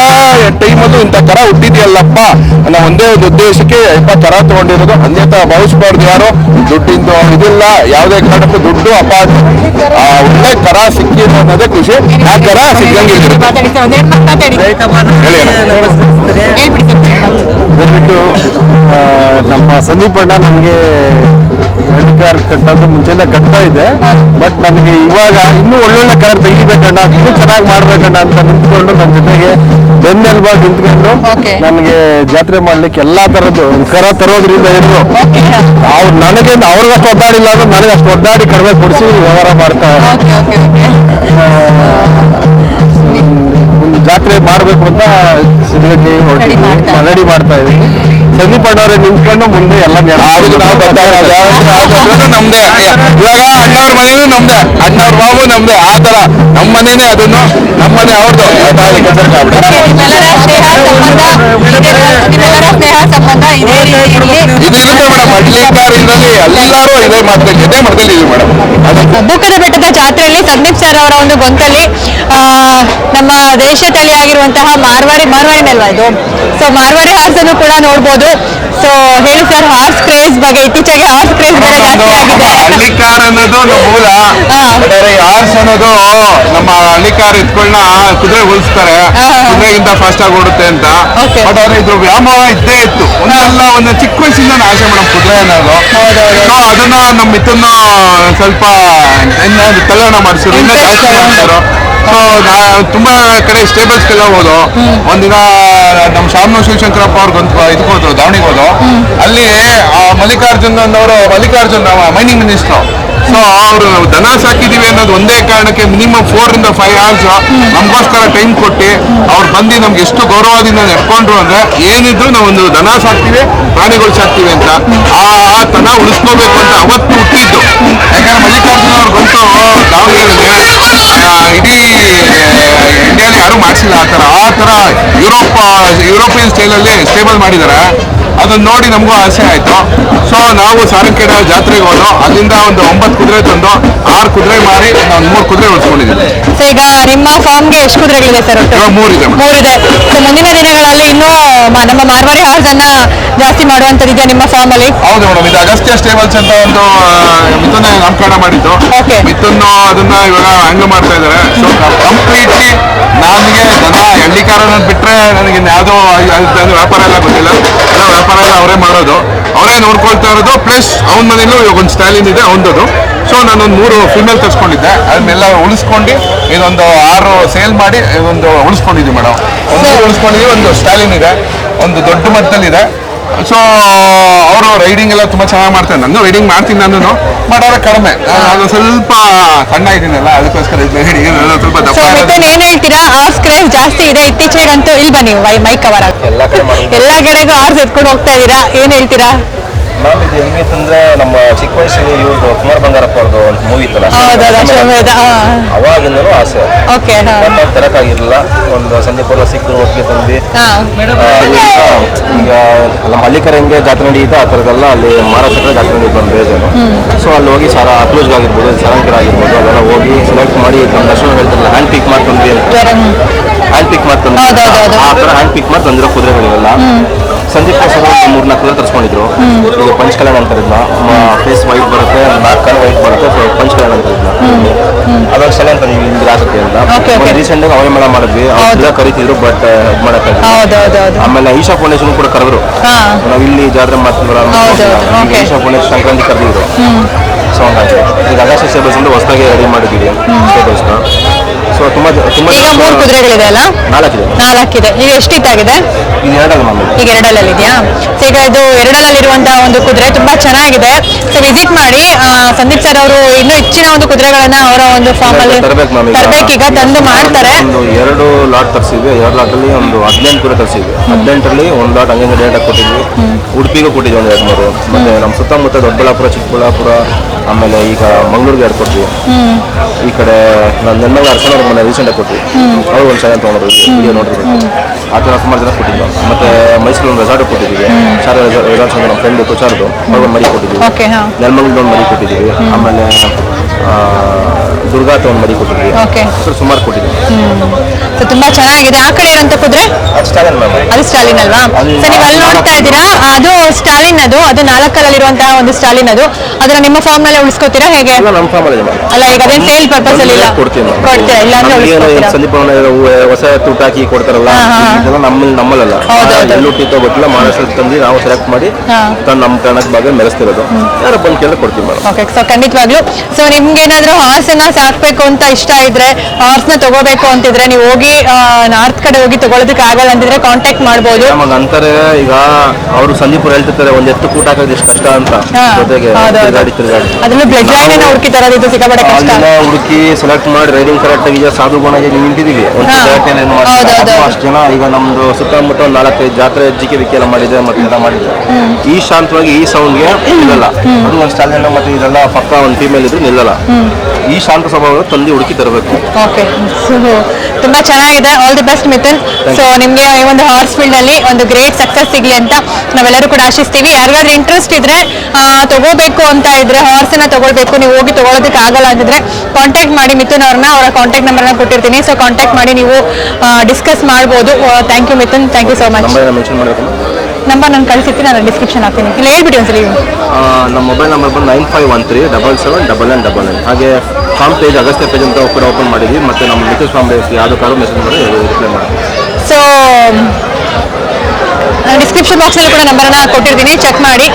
ಟೈಮಲ್ಲೂ ಇಂಥ ಕರ ಹುಟ್ಟಿದ್ಯಲ್ಲಪ್ಪ. ಅನ್ನೋ ಒಂದೇ ಒಂದು ಉದ್ದೇಶಕ್ಕೆ ಯಪ್ಪ ಕರ ತಗೊಂಡಿರೋದು? ಅನ್ಯತ ಭಾವಿಸ್ಬಾರ್ದು ಯಾರು. ದುಡ್ಡಿಂದು ಇದಿಲ್ಲ. ಯಾವುದೇ ಕಾರಣಕ್ಕೂ ದುಡ್ಡು ಆ ಒಳ್ಳೆ ಕರ ಸಿಕ್ಕಿದೆ ಅನ್ನೋದೇ ಖುಷಿ. ಆ ಕರ ಸಿಕ್ಕಂಗೆ ಇರುತ್ತೆ. ಮಾತಾಡಿ ಸರ್ ಒಂದೆರಡು ಮಾತು ಮಾತಾಡಿ ಹೇಳಿ ಅಣ್ಣ. ಹೇಳ್ಬಿಡಿ ಸರ್ ದಯವಿಟ್ಟು ನಮ್ಮ ಸಂದೀಪ್ ಅಣ್ಣ ನಮಗೆ ಕಾರ್ ಕಟ್ಟೋದು ಮುಂಚೆಲ್ಲ ಕಟ್ತಾ ಇದೆ ಬಟ್ ನನಗೆ ಇವಾಗ ಇನ್ನೂ ಒಳ್ಳೊಳ್ಳೆ ಕಲರ್ ತೆಗಿಬೇಕಣ್ಣ ಇನ್ನೂ ಚೆನ್ನಾಗಿ ಮಾಡ್ಬೇಕಣ್ಣ ಅಂತ ನಿಂತ್ಕೊಂಡು ನನ್ನ ಜೊತೆಗೆ ಬೆನ್ನೆಲ್ಬಾಗ್ ನಿಂತ್ಕೊಂಡು. ನನಗೆ ಜಾತ್ರೆ ಮಾಡ್ಲಿಕ್ಕೆ ಎಲ್ಲಾ ತರದ್ದು ಕರ ತರೋದ್ರಿಂದ ಇದ್ರು. ಅವ್ರು ನನಗೆ ಅವ್ರಿಗಷ್ಟು ಒದ್ದಾಡಿಲ್ಲ ಅಂದ್ರೆ ನನಗೆ ಅಷ್ಟು ಒದ್ದಾಡಿ ಕಡಿಮೆ ಕೊಡಿಸಿ ವ್ಯವಹಾರ ಮಾಡ್ತಾ ಜಾತ್ರೆ ಮಾಡಬೇಕು ಅಂತ ಇದ್ದೀವಿ. ರೆಡಿ ಮಾಡ್ತಾ ಇದೀವಿ ಸಂದೀಪ್ ಅಣ್ಣವ್ರೆ ನಿಂತ್ಕೊಂಡು ಮುಂದೆ ಎಲ್ಲ ನಮ್ದೇ. ಇವಾಗ ಅಣ್ಣವ್ರ ಮನೇನು ನಮ್ದೆ. ಅಣ್ಣವ್ರ ಬಾಬು ನಮ್ದೆ. ಆ ತರ ನಮ್ಮ ಮನೇನೆ ಅದನ್ನು ನಮ್ಮ ಮನೆ ಅವ್ರದ್ದು. ಮೇಡಮ್. ಎಲ್ಲರೂ ಇದೇ ಮಾಡ್ತಾರೆ. ಇದೇ ಮಠದಲ್ಲಿ ಇದೀವಿ ಮೇಡಮ್. ಅದಕ್ಕೆ ಬೆಟ್ಟದ ಜಾತ್ರೆಯಲ್ಲಿ ಸಂದೀಪ್ ಸರ್ ಅವರ ಒಂದು ಗೊಂತಲ್ಲಿ ಆ, ನಮ್ಮ ದೇಶ ಆಗಿರುವಂತಹ ಮಾರ್ವಾಡಿ ಮಾರ್ವಾಡಿ ಅಲ್ವಾ ಇದು? ಸೊ ಮಾರ್ವಾಡಿ ಹಾರ್ಸ್ ಅನ್ನು ಕೂಡ ನೋಡ್ಬೋದು. ಸೊ ಹೇಳಿ ಸರ್ ಹಾರ್ಸ್ ಕ್ರೇಜ್ ಬಗ್ಗೆ ಇತ್ತೀಚೆಗೆ ಹಾರ್ಸ್ ಕ್ರೇಜ್ ಬಗ್ಗೆ ಜಾಸ್ತಿ ಆಗಿದೆ. ಹಳ್ಳಿಕಾರ್ ಅನ್ನೋದು ನಮ್ಮ ಮೂಲ. ಹಾರ್ಸ್ ಅನ್ನೋದು ನಮ್ಮ ಹಳ್ಳಿಕಾರ್ ಇದ್ಕೊಳ್ಳ ಕುದುರೆ ಉಳಿಸ್ತಾರೆ. ಕುದುರೆಗಿಂತ ಫಾಸ್ಟ್ ಆಗಿ ಓಡುತ್ತೆ ಅಂತ. ಬಟ್ ಆದ್ರೆ ಇದ್ರ ವ್ಯಾಮೋಹ ಇದ್ದೇ ಇತ್ತು. ಒಂದಲ್ಲ ಒಂದು ಚಿಕ್ಕ ವಯಸ್ಸಿಂದ ಆಸೆ ಮೇಡಮ್ ಕುದುರೆ ಅನ್ನೋದು. ಸೊ ಅದನ್ನ ನಮ್ಮ ಮಿತ್ತನ್ನ ಸ್ವಲ್ಪ ಕಲ್ಯಾಣ ಮಾಡಿಸಿದ್ರು. ಇನ್ನೂ ಜಾಸ್ತಿ. ಮಾಡಿಸಿದ್ರು. ಸೊ ನಾ ತುಂಬಾ ಕಡೆ ಸ್ಟೇಬಲ್ಸ್ಗೆಲ್ಲ ಹೋದು. ಒಂದಿನ ನಮ್ಮ ಶಾಮನು ಶಿವಶಂಕರಪ್ಪ ಅವ್ರಿಗೊಂದು ಇದಕ್ಕೆ ಹೋದ್ರು ದಾವಣಿಗೆ ಹೋದ್ರು ಅಲ್ಲಿ ಆ ಮಲ್ಲಿಕಾರ್ಜುನ್ ಅವರು ಮಲ್ಲಿಕಾರ್ಜುನ್ ಮೈನಿಂಗ್ ಮಿನಿಸ್ಟರ್ ಸೊ ಅವರು ದನ ಸಾಕಿದೀವಿ ಅನ್ನೋದು ಒಂದೇ ಕಾರಣಕ್ಕೆ ಮಿನಿಮಮ್ ಫೋರ್ ಇಂದ ಫೈವ್ ಅವರ್ಸ್ ನಮಗೋಸ್ಕರ ಟೈಮ್ ಕೊಟ್ಟು ಅವ್ರು ಬಂದು ನಮ್ಗೆ ಎಷ್ಟು ಗೌರವದಿಂದ ನಡ್ಕೊಂಡ್ರು ಅಂದ್ರೆ ಏನಿದ್ರು ನಾವು ಒಂದು ದನ ಸಾಕ್ತೀವಿ ಪ್ರಾಣಿಗಳು ಸಾಕ್ತಿವಿ ಅಂತ. ಆ ತನ ಉಳಿಸ್ಕೋಬೇಕು ಅಂತ ಅವತ್ತು ಹುಟ್ಟಿದ್ದು. ಯಾಕಂದ್ರೆ ಮಲ್ಲಿಕಾರ್ಜುನ್ ಅವ್ರು ಬಂತು ದಾವಣಗೆರೆಗೆ ಆ, ಇಡೀ ಇಂಡಿಯಾಲಿ ಯಾರು ಮಾಡಿಸಿಲ್ಲ ಆ ಥರ. ಆ ಥರ ಯುರೋಪ್ ಯುರೋಪಿಯನ್ ಸ್ಟೈಲಲ್ಲಿ ಸ್ಟೇಬಲ್ ಮಾಡಿದ್ದಾರೆ ಅದನ್ನ ನೋಡಿ ನಮಗೂ ಆಸೆ ಆಯಿತು. ಸೊ ನಾವು ಸಾರಂಗೇಡ ಜಾತ್ರೆಗೆ ಹೋದ್ರು ಅಲ್ಲಿಂದ ಒಂದು ಒಂಬತ್ತು ಕುದುರೆ ತಂದು ಆರು ಕುದುರೆ ಮಾರಿ ಒಂದು ಮೂರು ಕುದುರೆ ಉಳಿಸ್ಕೊಂಡಿದ್ದೀವಿ. ಸೊ ಈಗ ನಿಮ್ಮ ಫಾರ್ಮ್ಗೆ ಎಷ್ಟು ಕುದುರೆಗಳಿದೆ ಸರ್ ಮೂರಿದೆ ಮೂರಿದೆ. ಸೊ ಮುಂದಿನ ದಿನಗಳಲ್ಲಿ ಇನ್ನೂ ನಮ್ಮ ಮಾರ್ವಾರಿ ಹಾರ್ಸ್ ಅನ್ನ ಜಾಸ್ತಿ ಮಾಡುವಂತದ್ದಿದೆ ನಿಮ್ಮ ಫಾರ್ಮ್ ಅಲ್ಲಿ ಹೌದು ಮೇಡಮ್. ಇದು ಅಗಸ್ತ್ಯ ಸ್ಟೇಬಲ್ಸ್ ಅಂತ ಒಂದು ಮಿಥುನ ನಾಮಕರಣ ಮಾಡಿದ್ದು. ಮಿಥುನ್ ಅದನ್ನ ಇವಾಗ ಹಂಗ ಮಾಡ್ತಾ ಇದ್ದಾರೆ. ಸೊ ಕಂಪ್ಲೀಟ್ಲಿ ನನಗೆ ದನ ಹಳ್ಳಿಕಾರನ ಬಿಟ್ರೆ ನನಗೆ ಯಾವುದೋ ವ್ಯಾಪಾರ ಎಲ್ಲ ಗೊತ್ತಿಲ್ಲ. ವ್ಯಾಪಾರ ಅವರೇ ಮಾಡೋದು. ಅವರೇ ನೋಡ್ಕೊಳ್ತಾ ಇರೋದು ಪ್ಲಸ್ ಅವನ ಮನೇಲೂ ಇವಾಗ ಒಂದು ಸ್ಟೈಲಿನ್ ಇದೆ ಅವನದು ಸೊ ನಾನೊಂದು ಮೂರು ಫಿಮೇಲ್ ತರಿಸ್ಕೊಂಡಿದ್ದೆ ಅದನ್ನೆಲ್ಲ ಉಳಿಸ್ಕೊಂಡು ಇದೊಂದು ಆರು ಸೇಲ್ ಮಾಡಿ ಇದೊಂದು ಉಳಿಸ್ಕೊಂಡಿದ್ವಿ ಮೇಡಮ್ ಒಂದು ಉಳಿಸ್ಕೊಂಡಿದ್ವಿ, ಒಂದು ಸ್ಟೈಲಿನ್ ಇದೆ, ಒಂದು ದೊಡ್ಡ ಮಟ್ಟದಲ್ಲಿದೆ ಸೊ ಅವರು ರೈಡಿಂಗ್ ಎಲ್ಲ ತುಂಬಾ ಚೆನ್ನಾಗಿ ಮಾಡ್ತಾರೆ. ನಾನು ರೈಡಿಂಗ್ ಮಾಡ್ತೀನಿ ನಾನು ಮಾಡೋರೆ ಕಡಿಮೆ. ನಾನು ಸ್ವಲ್ಪ ಸಣ್ಣ ಇದ್ದೀನಲ್ಲ ಅದಕ್ಕೋಸ್ಕರ ರೈಡಿಂಗ್ ಸ್ವಲ್ಪ ದಪ್ಪ. ಮಿಥುನ್ ಏನ್ ಹೇಳ್ತೀರಾ ಆ ಜಾಸ್ತಿ ಇದೆ ಇತ್ತೀಚೆಗಂತೂ ಇಲ್ಲಿ ಬನ್ನಿ ವೈ ಮೈಕ್ ಎಲ್ಲ ಮಾಡೋದು. ಎಲ್ಲಾ ಕಡೆಗೂ ಆರ್ಸ್ ಎತ್ಕೊಂಡು ಹೋಗ್ತಾ ಇದೀರಾ ಏನ್ ಹೇಳ್ತೀರಾ? ಮ್ಯಾಮ್ ಇದು ಹೆಂಗಿತ್ತಂದ್ರೆ ನಮ್ಮ ಚಿಕ್ಕ ವಯಸ್ಸಿಗೆ ಇವ್ರದ್ದು ಕುಮಾರ್ ಬಂಗಾರಪ್ಪ ಅವ್ರದ್ದು ಒಂದು ಮೂವಿ ಇತ್ತಲ್ಲ? ಅಶ್ವಮೇಧ ಅವಾಗಿಂದಲೂ ಆಸೆ. ಓಕೆ ಹಾ. ಬಟ್ ತರಕಾಗಿರಲಿಲ್ಲ. ಒಂದು ಸಂಜೆ ಪೂರ್ವ ಸಿಕ್ಕರು ಒಪ್ಪಿಗೆ ತಂದು ಹಾ. ಈಗ ನಮ್ಮ ಹಳ್ಳಿಕರಂಗೆ ಜಾತ್ರೆ ನಡೀತಾ ಆ ಥರದ್ದೆಲ್ಲ ಅಲ್ಲಿ ಮಹಾರಾಷ್ಟ್ರ ಜಾತ್ರೆ ನಡೀತು ಒಂದು ಬೇಜಾರು ಸೊ ಅಲ್ಲಿ ಹೋಗಿ ಸಾರ ಅಪ್ಲೂಸ್ ಆಗಿರ್ಬೋದು ಸರಂಕರ್ ಆಗಿರ್ಬೋದು ಅದೆಲ್ಲ ಹೋಗಿ ಸೆಲೆಕ್ಟ್ ಮಾಡಿ ನಮ್ಮ ದರ್ಶನ ಹೇಳ್ತಾರಲ್ಲ ಹ್ಯಾಂಡ್ ಪಿಕ್ ಮಾಡ್ಕೊಂಡ್ವಿ ಅಂತ. ಹ್ಯಾಂಡ್ ಪಿಕ್ ಮಾಡಿ ತಂದ್ವಿ ಹೌದು, ಹೌದು, ಹೌದು. ಆ ಥರ ಹ್ಯಾಂಡ್ ಪಿಕ್ ಮಾಡಿ ತಂದಿರೋ ಕುದುರೆಗಳಿವೆಲ್ಲ ಸಂದೀಪ್ ಪ್ರಸಾದ್ ಮೂರ್ ನಾಲ್ಕು ಕುದುರೆ ತರಿಸ್ಕೊಂಡಿದ್ರು. ಈಗ ಪಂಚ್ ಕಲ್ಯಾಣ ಅಂತ ಇದ್ನ. ಫೇಸ್ ವೈಟ್ ಬರುತ್ತೆ ನಾಲ್ಕು ಕಲರ್ ವೈಟ್ ಬರುತ್ತೆ ಪಂಚ್ ಕಲ್ಯಾಣ ಅಂತ ಇದ್ನ. ಅದೊಂದು ಸಲ ಅಂತ ನೀವು ಇಲ್ಲಿ ಆಗುತ್ತೆ ಅಂತ Okay, okay. ರೀಸೆಂಟ್ ಆಗಿ ಅವೇ ಮೇಳ ಮಾಡಿದ್ವಿ. ಅವ್ರೆಲ್ಲ ಕರಿತಿದ್ರು ಬಟ್ ಇದು ಹೌದು ಆಮೇಲೆ ಈಶಾ ಫೌಂಡೇಶನ್ ಕೂಡ ಕರೆದ್ರು. ಹಾ. ನಾವು ಇಲ್ಲಿ ಜಾತ್ರೆ ಹೌದು, okay. ಈಶಾ ಫೌಂಡೇಶನ್ ಸಂಕ್ರಾಂತಿ ಕರೆದಿದ್ರು. ಸೊ ಹಂಗಾಗಿ. ಈಗ ಅಗಸ್ಟ್ ಸೇಬಲ್ಸ್ ಅಂತ ಹೊಸದಾಗಿ ರೆಡಿ ಮಾಡಿದ್ದೀವಿ. ಸ್ಟೇಬಲ್ಸ್ನ ಸೊ ತುಂಬಾ ತುಂಬಾ ಈಗ ಮೂರು ಕುದುರೆಗಳಿದೆ ಅಲ್ಲ? ನಾಲ್ಕಿದೆ. ನಾಲ್ಕಿದೆ. ಈಗ ಎಷ್ಟಿತ್ತಾಗಿದೆ ಇದು ಎರಡಲ್ಲ ಮಾಮೂಲಿ ಈಗ ಎರಡಲ್ಲಿ ಇದೆಯಾ ಸೊ ಈಗ ಇದು ಎರಡಲ್ಲಿರುವಂತಹ ಒಂದು ಕುದುರೆ ತುಂಬಾ ಚೆನ್ನಾಗಿದೆ. ಸೊ ವಿಸಿಟ್ ಮಾಡಿ ಆ, ಸಂದೀಪ್ ಸರ್ ಅವರು ಇನ್ನೂ ಹೆಚ್ಚಿನ ಒಂದು ಕುದುರೆಗಳನ್ನ ಅವರ ಒಂದು ಫಾರ್ಮ್ ಅಲ್ಲಿ ತರಬೇಕು ಮ್ಯಾಮ್ ತರಬೇಕೀಗ ತಂದು ಮಾಡ್ತಾರೆ. ಒಂದು ಎರಡು ಲಾಟ್ ತರಿಸಿದ್ವಿ. ಎರಡು ಲಾಟಲ್ಲಿ ಒಂದು ಹದಿನೆಂಟು ಕೂಡ ತರಿಸಿದ್ವಿ. ಹದಿನೆಂಟರಲ್ಲಿ ಒಂದು ಲಾಟ್ ಹಂಗೆ ಡೇಟ್ ಕೊಟ್ಟಿದ್ವಿ. ಉಡುಪಿಗೂ ಕೊಟ್ಟಿದ್ವಿ ಒಂದು ಎರಡು ಮೂರು. ಮತ್ತೆ ನಮ್ಮ ಸುತ್ತಮುತ್ತ ದೊಡ್ಡಬಳ್ಳಾಪುರ ಚಿಕ್ಕಬಳ್ಳಾಪುರ ಆಮೇಲೆ ಈಗ ಮಂಗಳೂರಿಗೆ ಎರಡು ಕೊಟ್ವಿ. ಈ ಕಡೆ ನಾನು ನೆನ್ಮಂಗ ಅರ್ಶನ ಮೊನ್ನೆ ರೀಸೆಂಟಾಗಿ ಕೊಟ್ವಿ. ಅವ್ರು ಒಂದು ಸಲ ತೊಗೊಂಡ್ರು ವಿಡಿಯೋ ನೋಡಿರ್ಬೇಕು ಆ ಥರ ಸುಮಾರು ಜನ ಕೊಟ್ಟಿದ್ದು ಮತ್ತೆ ಮೈಸೂರು ಒಂದು ರೆಸಾರ್ಟ್ ಕೊಟ್ಟಿದ್ದೀವಿ ಶಾರ ರೆಸಾರ್ಟ್ ಅಂತ ನಮ್ಮ ಫ್ರೆಂಡ್ ತುಷಾರ್ದು ಅವ್ರಿಗೆ ಮರಿ ಕೊಟ್ಟಿದ್ದೀವಿ ನೆಲಮಂಗಲದ ಒಂದು ಮರಿ ಕೊಟ್ಟಿದ್ದೀವಿ ಆಮೇಲೆ ಆ, ದುರ್ಗಾತ ಒಂದು ಮರಿ ಕೊಟ್ಟಿದ್ದೀವಿ. ಓಕೆ ಸೊ ಸುಮಾರು ಕೊಟ್ಟಿದ್ದೀವಿ. ಸೊ ತುಂಬಾ ಚೆನ್ನಾಗಿದೆ. ಆ ಕಡೆ ಇರುವಂತ ಕುದುರೆ? ಅದು ಸ್ಟಾಲಿನ್ ಮ್ಯಾಮ್. ಅದು ಸ್ಟಾಲಿನ್ ಅಲ್ವಾ? ಅಲ್ಲಿ ಸೊ ನೀವು ಅಲ್ಲಿ ನೋಡ್ತಾ ಇದ್ದೀರಾ? ಅದು ಸ್ಟಾಲಿನ್ ಅದು. ಅದು ನಾಲ್ಕಲ್ಲಿರುವಂತಹ ಒಂದು ಸ್ಟಾಲಿನ್ ಅದು. ಅದನ್ನ ನಿಮ್ಮ ಫಾರ್ಮ್ ನಲ್ಲೇ ಉಳಿಸ್ಕೋತೀರಾ? ಹೇಗೆ? ಎಲ್ಲ ನಮ್ಮ ಫಾರ್ಮಲ್ಲಿ ಮ್ಯಾಮ್. ಅಲ್ಲ ಈಗ ಅದೇನು ಸೇಲ್ ಪರ್ಪಸ್ ಅಲ್ಲಿ ಇಲ್ಲ? ಕೊಡ್ತೀವಿ ನಾವು. ಕೊಡ್ತೀರಾ? ಇಲ್ಲ ಅಂದ್ರೆ ಏನು ಉಳಿಸ್ಕೋತೀರಾ? ಹೊಸ ತೂಟ ಹಾಕಿ ಕೊಡ್ತಾರಲ್ಲ. ಇದೆಲ್ಲ ನಮ್ಮಲ್ಲಿ ನಮ್ಮಲ್ಲಲ್ಲ. ಎಲ್ಲೂ ಟೀಕೋ ಗೊತ್ತಿಲ್ಲ ಮಹಾರಾಷ್ಟ್ರ ತಂದು ನಾವು ಸೆಲೆಕ್ಟ್ ಮಾಡಿ. ತಂದು ನಮ್ಮ ಕಣಕ್ ಭಾಗ ಮೆರೆಸ್ತಿರೋದು ಯಾರು ಬಂದು ಕೇಳಿದ್ರೆ ಕೊಡ್ತೀವಿ ಮೇಡಮ್ ಓಕೆ ಸೊ ಖಂಡಿತವಾಗ್ಲು. ಸೊ ನಿಮ್ಗೆ ಏನಾದ್ರೂ ಹಾರ್ಸ್ ಅನ್ನ ಸಾಕ್ಬೇಕು ಅಂತ ಇಷ್ಟ ಇದ್ರೆ ಹಾರ್ಸ್ನ ತಗೋಬೇಕು ಅಂತಿದ್ರೆ ನೀವು ಹೋಗಿ ನಾರ್ತ್ ಕಡೆ ಹೋಗಿ ತಗೊಳ್ಳೋದಕ್ಕೆ ಆಗಲ್ಲ ಅಂತಿದ್ರೆ ಕಾಂಟ್ಯಾಕ್ಟ್ ಮಾಡ್ಬೋದು. ನಮಗೆ ಅಂತಾರೆ ಈಗ ಅವರು ಸಂದೀಪ್ ಅವ್ರು ಹೇಳ್ತಿರ್ತಾರೆ ಒಂದ್ ಎತ್ತು ಕೂಟ ಹಾಕೋದು ಎಷ್ಟು ಕಷ್ಟ ಅಂತ. ಅದನ್ನ ಜೊತೆಗೆ. ತಿರ್ಗಾಡಿ ತಿರ್ಗಾಡಿ. ಬ್ಲಡ್ ಲೈನ್ ಅನ್ನ ಹುಡುಕಿ ತರೋದಿದ್ದು ಸಿಕ್ಕಾಪಟ್ಟೆ ಕಷ್ಟ. ಹುಡುಕಿ ಸೆಲೆಕ್ಟ್ ಮಾಡಿ ರೈಡಿಂಗ್ ಕರೆಕ್ಟ್ ಆಗಿ ಸಾಧು ಗುಣಗೆ ನಿಂತಿದೀವಿ ಒಂದು ಏನ್ ಏನ್ ಅಷ್ಟು ಜನ ಈಗ ನಮ್ದು ಸುತ್ತಮುತ್ತ ಒಂದು ನಾಲ್ಕೈದು ಜಾತ್ರೆ ಜಿಕೆ ವಿಕೆ ಎಲ್ಲ ಮಾಡಿದೆ ಮತ್ತೆ ಎಲ್ಲ ಮಾಡಿದೆ ಈ ಶಾಂತವಾಗಿ ಈ ಸೌಂಡ್ಗೆ ಇಲ್ಲ ಅದು ಒಂದು ಸ್ಟಾಲ್ ಮತ್ತೆ ಇದೆಲ್ಲ ಪಕ್ಕ ಒಂದು ಫೀಮೇಲ್ ಇದ್ರು ನಿಲ್ಲಲ್ಲ. ಈ ಶಾಂತ ಸ್ವಭಾವ ತಂದಿ ಹುಡುಕಿ ತರಬೇಕು. ಓಕೆ ಸೊ ತುಂಬಾ ಚೆನ್ನಾಗಿದೆ. All the best Mithun so ನಿಮ್ಗೆ ಈ ಒಂದು ಹಾರ್ಸ್ ಫೀಲ್ಡ್ ಅಲ್ಲಿ ಒಂದು ಗ್ರೇಟ್ ಸಕ್ಸಸ್ ಸಿಗ್ಲಿ ಅಂತ ನಾವೆಲ್ಲರೂ ಕೂಡ ಆಶಿಸ್ತೀವಿ. ಯಾರಿಗಾದ್ರೂ ಇಂಟ್ರೆಸ್ಟ್ ಇದ್ರೆ ತಗೋಬೇಕು ಅಂತ ಇದ್ರೆ ಹಾರ್ಸ್ ಅನ್ನ ತಗೊಳ್ಬೇಕು. ನೀವು ಹೋಗಿ ತಗೊಳೋದಕ್ಕೆ ಆಗಲ್ಲ ಅಂತಿದ್ರೆ ಕಾಂಟ್ಯಾಕ್ಟ್ ಮಾಡಿ ಮಿಥುನ್ ಅವ್ರನ್ನ ಅವರ ಕಾಂಟ್ಯಾಕ್ಟ್ ನಂಬರ್ನ ಕೊಟ್ಟಿರ್ತೀನಿ. ಸೊ ಕಾಂಟ್ಯಾಕ್ಟ್ ಮಾಡಿ ನೀವು ಡಿಸ್ಕಸ್ ಮಾಡ್ಬೋದು. Thank you Mithun thank you so much number ನಾನು ಕಳಿಸಿರ್ತೀನಿ ನಾನು ಡಿಸ್ಕ್ರಿಪ್ಷನ್ ಹಾಕ್ತೀನಿ. ಇಲ್ಲ ಹೇಳ್ಬಿಡಿ ಒಂದ್ಸಲಿ ನಮ್ಮ ಮೊಬೈಲ್ ನಂಬರ್ ಬಂದು nine five one three double seven double nine double nine ಹಾಗೆ ಫಾರ್ಮ್ ಪೇಜ್ ಅಗಸ್ತ್ಯ ಪೇಜ್ ಅಂತ ಕೂಡ ಓಪನ್ ಮಾಡಿದ್ವಿ. ಮತ್ತು ನಮ್ಮ ಮೆಸೇಜ್ ಫಾರ್ಮ್ ಪೇಜ್ ಕಾರು ಮೆಸೇಜ್ ಮಾಡಿ ರಿಪ್ಲೈ ಮಾಡಿ ಸೊ ಡಿಸ್ಕ್ರಿಪ್ಷನ್ ಬಾಕ್ಸಲ್ಲಿ ಕೂಡ ನಂಬರ್ನ ಕೊಟ್ಟಿರ್ತೀನಿ. ಚೆಕ್ ಮಾಡಿ.